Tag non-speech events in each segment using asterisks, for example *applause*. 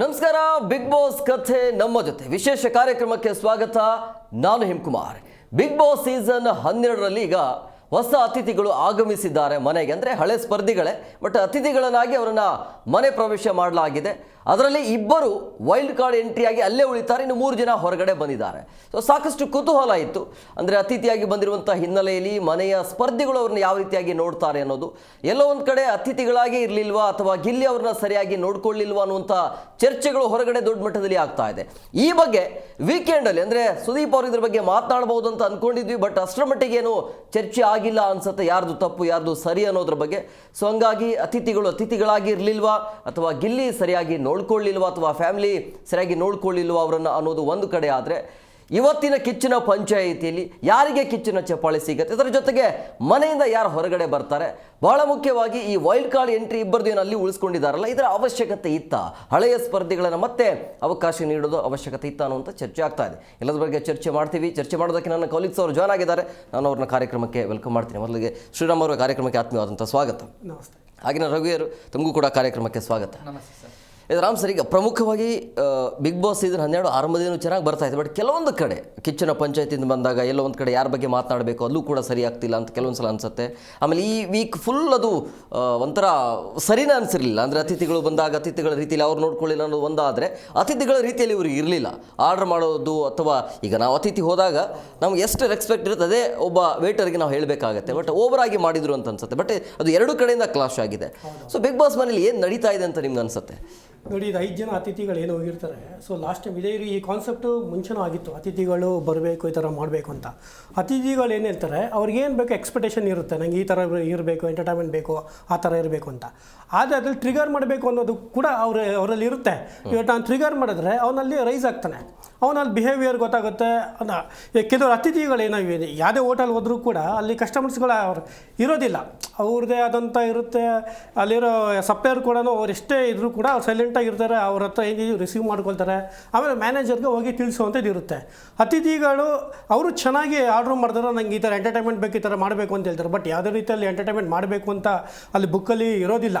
ನಮಸ್ಕಾರ big boss ಕಥೆ ನಮ್ಮ ಜೊತೆ. ವಿಶೇಷ ಕಾರ್ಯಕ್ರಮಕ್ಕೆ ಸ್ವಾಗತ. ನಾನು ಹಿಮ್ಕುಮಾರ್. ಬಿಗ್ ಬಾಸ್ ಸೀಸನ್ ಹನ್ನೆರಡರಲ್ಲಿ ಈಗ ಹೊಸ ಅತಿಥಿಗಳು ಆಗಮಿಸಿದ್ದಾರೆ ಮನೆಗೆ. ಅಂದರೆ ಹಳೆ ಸ್ಪರ್ಧಿಗಳೇ ಬಟ್ ಅತಿಥಿಗಳನ್ನಾಗಿ ಅವರನ್ನು ಮನೆ ಪ್ರವೇಶ ಮಾಡಲಾಗಿದೆ. ಅದರಲ್ಲಿ ಇಬ್ಬರು ವೈಲ್ಡ್ ಕಾರ್ಡ್ ಎಂಟ್ರಿಯಾಗಿ ಅಲ್ಲೇ ಉಳಿತಾರೆ. ಇನ್ನು ಮೂರು ಜನ ಹೊರಗಡೆ ಬಂದಿದ್ದಾರೆ. ಸೊ ಸಾಕಷ್ಟು ಕುತೂಹಲ ಇತ್ತು. ಅಂದರೆ ಅತಿಥಿಯಾಗಿ ಬಂದಿರುವಂಥ ಹಿನ್ನೆಲೆಯಲ್ಲಿ ಮನೆಯ ಸ್ಪರ್ಧಿಗಳು ಅವ್ರನ್ನ ಯಾವ ರೀತಿಯಾಗಿ ನೋಡ್ತಾರೆ ಅನ್ನೋದು. ಎಲ್ಲೋ ಒಂದು ಕಡೆ ಅತಿಥಿಗಳಾಗಿ ಇರಲಿಲ್ವಾ ಅಥವಾ ಗಿಲ್ಲಿ ಅವ್ರನ್ನ ಸರಿಯಾಗಿ ನೋಡ್ಕೊಳ್ಳಿಲ್ವಾ ಅನ್ನುವಂಥ ಚರ್ಚೆಗಳು ಹೊರಗಡೆ ದೊಡ್ಡ ಮಟ್ಟದಲ್ಲಿ ಆಗ್ತಾ ಇದೆ. ಈ ಬಗ್ಗೆ ವೀಕೆಂಡಲ್ಲಿ, ಅಂದರೆ ಸುದೀಪ್ ಅವರು ಇದ್ರ ಬಗ್ಗೆ ಮಾತನಾಡಬಹುದು ಅಂತ ಅಂದ್ಕೊಂಡಿದ್ವಿ ಬಟ್ ಅಷ್ಟರ ಮಟ್ಟಿಗೆ ಏನು ಚರ್ಚೆ ಆಗಿಲ್ಲ ಅನ್ಸುತ್ತೆ. ಯಾರ್ದು ತಪ್ಪು, ಯಾರ್ದು ಸರಿ ಅನ್ನೋದ್ರ ಬಗ್ಗೆ. ಸೊ ಹಂಗಾಗಿ ಅತಿಥಿಗಳು ಅತಿಥಿಗಳಾಗಿ ಇರಲಿಲ್ವಾ ಅಥವಾ ಗಿಲ್ಲಿ ಸರಿಯಾಗಿ ನೋಡ್ಕೊಳ್ಳಿಲ್ವಾ ಅಥವಾ ಫ್ಯಾಮಿಲಿ ಸರಿಯಾಗಿ ನೋಡ್ಕೊಳ್ಳಿಲ್ವ ಅವರನ್ನು ಅನ್ನೋದು ಒಂದು ಕಡೆ ಆದರೆ ಇವತ್ತಿನ ಕಿಚ್ಚಿನ ಪಂಚಾಯಿತಿಯಲ್ಲಿ ಯಾರಿಗೆ ಕಿಚ್ಚಿನ ಚಪ್ಪಾಳೆ ಸಿಗುತ್ತೆ? ಇದರ ಜೊತೆಗೆ ಮನೆಯಿಂದ ಯಾರು ಹೊರಗಡೆ ಬರ್ತಾರೆ? ಬಹಳ ಮುಖ್ಯವಾಗಿ ಈ ವೈಲ್ಡ್ ಕಾರ್ಡ್ ಎಂಟ್ರಿ ಇಬ್ಬರದ್ದು ಏನು ಅಲ್ಲಿ ಉಳಿಸ್ಕೊಂಡಿದ್ದಾರಲ್ಲ ಇದರ ಅವಶ್ಯಕತೆ ಇತ್ತ? ಹಳೆಯ ಸ್ಪರ್ಧಿಗಳನ್ನು ಮತ್ತೆ ಅವಕಾಶ ನೀಡೋದು ಅವಶ್ಯಕತೆ ಇತ್ತ ಅನ್ನುವಂಥ ಚರ್ಚೆ ಆಗ್ತಾ ಇದೆ. ಎಲ್ಲದ್ರ ಬಗ್ಗೆ ಚರ್ಚೆ ಮಾಡ್ತೀವಿ. ಚರ್ಚೆ ಮಾಡೋದಕ್ಕೆ ನನ್ನ ಕೊಲೀಗ್ಸ್ ಅವರು ಜಾಯ್ನ್ ಆಗಿದ್ದಾರೆ. ನಾನು ಅವ್ರನ್ನ ಕಾರ್ಯಕ್ರಮಕ್ಕೆ ವೆಲ್ಕಮ್ ಮಾಡ್ತೀನಿ. ಮೊದಲಿಗೆ ಶ್ರೀರಾಮ್ ಅವರ ಕಾರ್ಯಕ್ರಮಕ್ಕೆ ಆತ್ಮೀಯವಾದಂಥ ಸ್ವಾಗತ. ನಮಸ್ತೆ. ಆಗಿನ ರವಿಯರು ತಮಗೂ ಕೂಡ ಕಾರ್ಯಕ್ರಮಕ್ಕೆ ಸ್ವಾಗತ. ನಮಸ್ತೆ ಸರ್. ರಾಮ್ ಸರ್, ಈಗ ಪ್ರಮುಖವಾಗಿ ಬಿಗ್ ಬಾಸ್ ಸೀಸನ್ ಹನ್ನೆರಡು ಆರಂಭದೇನು ಚೆನ್ನಾಗಿ ಬರ್ತಾ ಇದೆ ಬಟ್ ಕೆಲವೊಂದು ಕಡೆ, ಕಿಚ್ಚನ ಪಂಚಾಯತಿಯಿಂದ ಬಂದಾಗ ಎಲ್ಲೋ ಒಂದು ಕಡೆ ಯಾರ ಬಗ್ಗೆ ಮಾತನಾಡಬೇಕು, ಅಲ್ಲೂ ಕೂಡ ಸರಿ ಆಗ್ತಿಲ್ಲ ಅಂತ ಕೆಲವೊಂದು ಸಲ ಅನ್ಸುತ್ತೆ. ಆಮೇಲೆ ಈ ವೀಕ್ ಫುಲ್ ಅದು ಒಂಥರ ಸರಿನೇ ಅನಿಸಿರಲಿಲ್ಲ. ಅಂದರೆ ಅತಿಥಿಗಳು ಬಂದಾಗ ಅತಿಥಿಗಳ ರೀತಿಯಲ್ಲಿ ಅವ್ರು ನೋಡ್ಕೊಳ್ಳಿಲ್ಲ ಅನ್ನೋದು ಒಂದಾದರೆ ಅತಿಥಿಗಳ ರೀತಿಯಲ್ಲಿ ಇವ್ರಿಗೆ ಇರಲಿಲ್ಲ. ಆರ್ಡರ್ ಮಾಡೋದು ಅಥವಾ ಈಗ ನಾವು ಅತಿಥಿ ಹೋದಾಗ ನಮ್ಗೆ ಎಷ್ಟು ರೆಸ್ಪೆಕ್ಟ್ ಇರುತ್ತೆ ಅದೇ ಒಬ್ಬ ವೇಟರ್ಗೆ ನಾವು ಹೇಳಬೇಕಾಗತ್ತೆ. ಬಟ್ ಓವರ್ ಆಗಿ ಮಾಡಿದ್ರು ಅಂತ ಅನ್ಸುತ್ತೆ. ಬಟ್ ಅದು ಎರಡು ಕಡೆಯಿಂದ ಕ್ಲಾಶ್ ಆಗಿದೆ. ಸೊ ಬಿಗ್ ಬಾಸ್ ಮನೇಲಿ ಏನು ನಡೀತಾ ಇದೆ ಅಂತ ನಿಮ್ಗೆ ಅನ್ಸುತ್ತೆ? ನೋಡಿ ಇದು ಐದು ಜನ ಅತಿಥಿಗಳು ಏನು ಹೋಗಿರ್ತಾರೆ. ಸೊ ಲಾಸ್ಟ್ ಟೈಮ್ ಇದೇ ಈ ಕಾನ್ಸೆಪ್ಟು ಮುಂಚೆನೂ ಆಗಿತ್ತು. ಅತಿಥಿಗಳು ಬರಬೇಕು ಈ ಥರ ಮಾಡಬೇಕು ಅಂತ. ಅತಿಥಿಗಳು ಏನು ಹೇಳ್ತಾರೆ ಅವ್ರಿಗೇನು ಬೇಕು ಎಕ್ಸ್ಪೆಕ್ಟೇಷನ್ ಇರುತ್ತೆ. ನಂಗೆ ಈ ಥರ ಇರಬೇಕು ಎಂಟರ್ಟೈನ್ಮೆಂಟ್ ಬೇಕು ಆ ಥರ ಇರಬೇಕು ಅಂತ. ಆದರೆ ಅದ್ರಲ್ಲಿ ಟ್ರಿಗರ್ ಮಾಡಬೇಕು ಅನ್ನೋದು ಕೂಡ ಅವ್ರ ಅವರಲ್ಲಿ ಇರುತ್ತೆ. ಇವತ್ತು ನಾನು ಟ್ರಿಗರ್ ಮಾಡಿದ್ರೆ ಅವನಲ್ಲಿ ರೈಸ್ ಆಗ್ತಾನೆ. ಅವನಲ್ಲಿ ಬಿಹೇವಿಯರ್ ಗೊತ್ತಾಗುತ್ತೆ ಕೆಲವರು ಅತಿಥಿಗಳು ಏನಾಗಿದೆ ಯಾವುದೇ ಹೋಟೆಲ್ ಹೋದರೂ ಕೂಡ ಅಲ್ಲಿ ಕಸ್ಟಮರ್ಸ್ಗಳು ಅವ್ರು ಇರೋದಿಲ್ಲ. ಅವ್ರದ್ದೇ ಆದಂಥ ಇರುತ್ತೆ. ಅಲ್ಲಿರೋ ಸಪ್ಲೈಯರ್ ಕೂಡ ಅವ್ರು ಎಷ್ಟೇ ಇದ್ರೂ ಕೂಡ ಅವ್ರು ಇರ್ತಾರೆ ಅವ್ರ ಹತ್ರ ಹೇಗೆ ರಿಸೀವ್ ಮಾಡ್ಕೊಳ್ತಾರೆ ಆಮೇಲೆ ಮ್ಯಾನೇಜರ್ಗೆ ಹೋಗಿ ತಿಳಿಸುವಂಥದ್ದು ಇರುತ್ತೆ. ಅತಿಥಿಗಳು ಅವರು ಚೆನ್ನಾಗಿ ಆರ್ಡ್ರ್ ಮಾಡಿದ್ರೆ ನಂಗೆ ಈ ಥರ ಎಂಟರ್ಟೈನ್ಮೆಂಟ್ ಬೇಕು ಈ ಥರ ಮಾಡಬೇಕು ಅಂತ ಹೇಳ್ತಾರೆ. ಬಟ್ ಯಾವುದೇ ರೀತಿಯಲ್ಲಿ ಎಂಟರ್ಟೈನ್ಮೆಂಟ್ ಮಾಡಬೇಕು ಅಂತ ಅಲ್ಲಿ ಬುಕ್ಕಲ್ಲಿ ಇರೋದಿಲ್ಲ.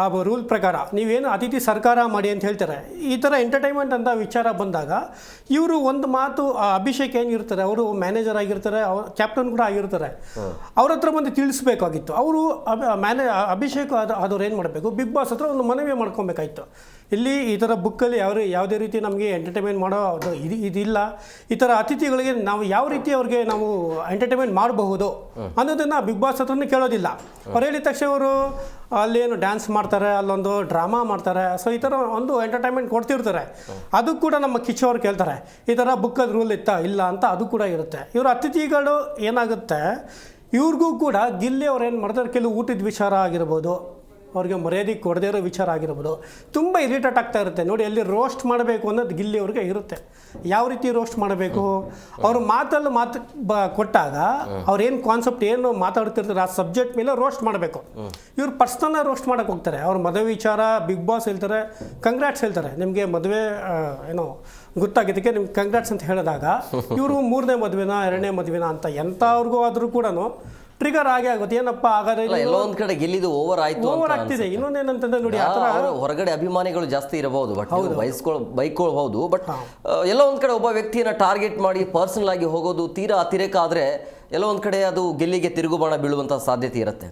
ಆ ರೂಲ್ ಪ್ರಕಾರ ನೀವೇನು ಅತಿಥಿ ಸರ್ಕಾರ ಮಾಡಿ ಅಂತ ಹೇಳ್ತಾರೆ. ಈ ಥರ ಎಂಟರ್ಟೈನ್ಮೆಂಟ್ ಅಂತ ವಿಚಾರ ಬಂದಾಗ ಇವರು ಒಂದು ಮಾತು ಆ ಅಭಿಷೇಕ್ ಏನಿರ್ತಾರೆ ಅವರು ಮ್ಯಾನೇಜರ್ ಆಗಿರ್ತಾರೆ ಅವ್ರ ಕ್ಯಾಪ್ಟನ್ ಕೂಡ ಆಗಿರ್ತಾರೆ. ಅವ್ರ ಹತ್ರ ಬಂದು ತಿಳಿಸ್ಬೇಕಾಗಿತ್ತು. ಅವರು ಮ್ಯಾನೇ ಅಭಿಷೇಕ್ ಆದವ್ರು ಏನು ಮಾಡಬೇಕು ಬಿಗ್ ಬಾಸ್ ಹತ್ರ ಒಂದು ಮನವಿ ಇಲ್ಲಿ ಈ ಥರ ಬುಕ್ಕಲ್ಲಿ ಯಾವ ಯಾವುದೇ ರೀತಿ ನಮಗೆ ಎಂಟರ್ಟೈನ್ಮೆಂಟ್ ಮಾಡೋ ಇದು ಇದಿಲ್ಲ. ಈ ಥರ ಅತಿಥಿಗಳಿಗೆ ನಾವು ಯಾವ ರೀತಿ ಅವ್ರಿಗೆ ನಾವು ಎಂಟರ್ಟೈನ್ಮೆಂಟ್ ಮಾಡಬಹುದು ಅನ್ನೋದನ್ನು ಬಿಗ್ ಬಾಸ್ ಹತ್ರನೇ ಕೇಳೋದಿಲ್ಲ. ಅವ್ರು ಹೇಳಿದ ತಕ್ಷಣ ಅವರು ಅಲ್ಲೇನು ಡ್ಯಾನ್ಸ್ ಮಾಡ್ತಾರೆ ಅಲ್ಲೊಂದು ಡ್ರಾಮಾ ಮಾಡ್ತಾರೆ. ಸೊ ಈ ಥರ ಒಂದು ಎಂಟರ್ಟೈನ್ಮೆಂಟ್ ಕೊಡ್ತಿರ್ತಾರೆ. ಅದು ಕೂಡ ನಮ್ಮ ಕಿಚ್ಚವ್ರು ಕೇಳ್ತಾರೆ. ಈ ಥರ ಬುಕ್ಕಲ್ಲಿ ರೂಲ್ ಇತ್ತ ಇಲ್ಲ ಅಂತ ಅದು ಕೂಡ ಇರುತ್ತೆ. ಇವರು ಅತಿಥಿಗಳು ಏನಾಗುತ್ತೆ? ಇವ್ರಿಗೂ ಕೂಡ ಗಿಲ್ಲಿ ಅವ್ರು ಏನು ಮಾಡ್ತಾರೆ? ಕೆಲವು ಊಟದ ವಿಚಾರ ಆಗಿರ್ಬೋದು. ಅವ್ರಿಗೆ ಮರ್ಯಾದೆ ಕೊಡದೇ ಇರೋ ವಿಚಾರ ಆಗಿರ್ಬೋದು. ತುಂಬ ಇರಿಟೇಟ್ ಆಗ್ತಾ ಇರುತ್ತೆ. ನೋಡಿ ಅಲ್ಲಿ ರೋಸ್ಟ್ ಮಾಡಬೇಕು ಅನ್ನೋದು ಗಿಲ್ಲಿ ಅವ್ರಿಗೆ ಇರುತ್ತೆ. ಯಾವ ರೀತಿ ರೋಸ್ಟ್ ಮಾಡಬೇಕು? ಅವ್ರ ಮಾತಲ್ಲಿ ಮಾತು ಬ, ಕೊಟ್ಟಾಗ ಅವ್ರೇನು ಕಾನ್ಸೆಪ್ಟ್ ಏನು ಮಾತಾಡ್ತಿರ್ತಾರೆ, ಆ ಸಬ್ಜೆಕ್ಟ್ ಮೇಲೆ ರೋಸ್ಟ್ ಮಾಡಬೇಕು. ಇವ್ರು ಪರ್ಸ್ನಲ್ ರೋಸ್ಟ್ ಮಾಡೋಕೆ ಹೋಗ್ತಾರೆ. ಅವ್ರ ಮದುವೆ ವಿಚಾರ ಬಿಗ್ ಬಾಸ್ ಹೇಳ್ತಾರೆ ಕಂಗ್ರಾಟ್ಸ್ ಹೇಳ್ತಾರೆ. ನಿಮಗೆ ಮದುವೆ ಏನೋ ಗೊತ್ತಾಗಿದ್ದಕ್ಕೆ ನಿಮ್ಗೆ ಕಂಗ್ರಾಟ್ಸ್ ಅಂತ ಹೇಳಿದಾಗ, ಇವರು ಮೂರನೇ ಮದುವೆನಾ, ಎರಡನೇ ಮದುವೆನಾ ಅಂತ ಎಂಥವ್ರಿಗೂ ಆದರೂ ಕೂಡ ಟ್ರಿಗರ್ ಆಗಿ ಆಗುತ್ತೆ. ಏನಪ್ಪ ಹಾಗಾದ್ರೆ ಅಲ್ಲ ಎಲ್ಲೋ ಒಂದ್ ಕಡೆ ಗೆಲ್ಲಿದು ಓವರ್ ಆಯ್ತು ಓವರ್ ಆಗ್ತಿದೆ. ಇನ್ನೊಂದೇನಂತಂದ್ರೆ ನೋಡಿ ಆ ಥರ ಹೊರಗಡೆ ಅಭಿಮಾನಿಗಳು ಜಾಸ್ತಿ ಇರಬಹುದು ಬಟ್ ಬಯಸ್ಕೊಳ್ ಬೈಕೊಳ್ಬಹುದು ಬಟ್ ಎಲ್ಲೋ ಒಂದ್ ಕಡೆ ಒಬ್ಬ ವ್ಯಕ್ತಿಯನ್ನ ಟಾರ್ಗೆಟ್ ಮಾಡಿ ಪರ್ಸನಲ್ ಆಗಿ ಹೋಗೋದು ತೀರಾ ಅತಿರೇಕ ಆದ್ರೆ ಎಲ್ಲೋ ಒಂದ್ ಕಡೆ ಅದು ಗೆಲ್ಲಿಗೆ ತಿರುಗುಬಾಣ ಬೀಳುವಂತ ಸಾಧ್ಯತೆ ಇರುತ್ತೆ.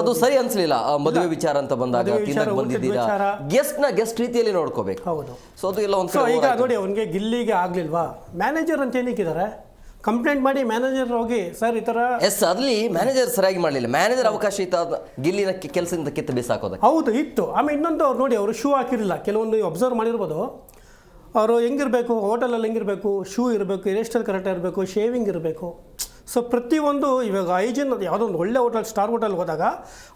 ಅದು ಸರಿ ಅನ್ಸಲಿಲ್ಲ. ಮದುವೆ ವಿಚಾರ ಅಂತ ಬಂದಾಗ ತಿನ್ನಕ್ ಬಂದಿದ್ದೀರಾ. ಗೆಸ್ಟ್ನ ಗೆಸ್ಟ್ ರೀತಿಯಲ್ಲಿ ನೋಡ್ಕೋಬೇಕು. ಹೌದು. ಸೊ ಅದು ಎಲ್ಲ ಒಂದ್ ಈಗ ನೋಡಿ ಅವನಿಗೆ ಗಿಲ್ಲಿಗೆ ಆಗ್ಲಿಲ್ವಾ? ಮ್ಯಾನೇಜರ್ ಅಂತ ಏನಕ್ಕಿದ್ದಾರೆ? ಕಂಪ್ಲೇಂಟ್ ಮಾಡಿ ಮ್ಯಾನೇಜರ್ ಹೋಗಿ ಸರ್ ಈ ಥರ ಎಸ್ ಅಲ್ಲಿ ಮ್ಯಾನೇಜರ್ ಸರಿಯಾಗಿ ಮಾಡಲಿಲ್ಲ. ಮ್ಯಾನೇಜರ್ ಅವಕಾಶ ಇತ್ತು ಅದು ಗಿಲ್ಲಿನ ಕಿ- ಕೆಲಸದಿಂದ ಕಿತ್ತು ಬಿಸಾಕೋದಕ್ಕೆ. ಹೌದು ಇತ್ತು. ಆಮೇಲೆ ಇನ್ನೊಂದು ಅವ್ರು ನೋಡಿ ಅವರು ಶೂ ಹಾಕಿರಲಿಲ್ಲ. ಕೆಲವೊಂದು ಅಬ್ಸರ್ವ್ ಮಾಡಿರ್ಬೋದು. ಅವರು ಹೆಂಗಿರಬೇಕು? ಹೋಟೆಲಲ್ಲಿ ಹೆಂಗಿರಬೇಕು? ಶೂ ಇರಬೇಕು ಹೇರ್ ಸ್ಟೈಲ್ ಕರೆಕ್ಟ್ ಇರಬೇಕು ಶೇವಿಂಗ್ ಇರಬೇಕು. ಸೊ ಪ್ರತಿಯೊಂದು ಇವಾಗ ಐಜಿನ್ ಯಾವುದೋ ಒಂದು ಒಳ್ಳೆ ಹೋಟೆಲ್ ಸ್ಟಾರ್ ಹೋಟೆಲ್ಗೆ ಹೋದಾಗ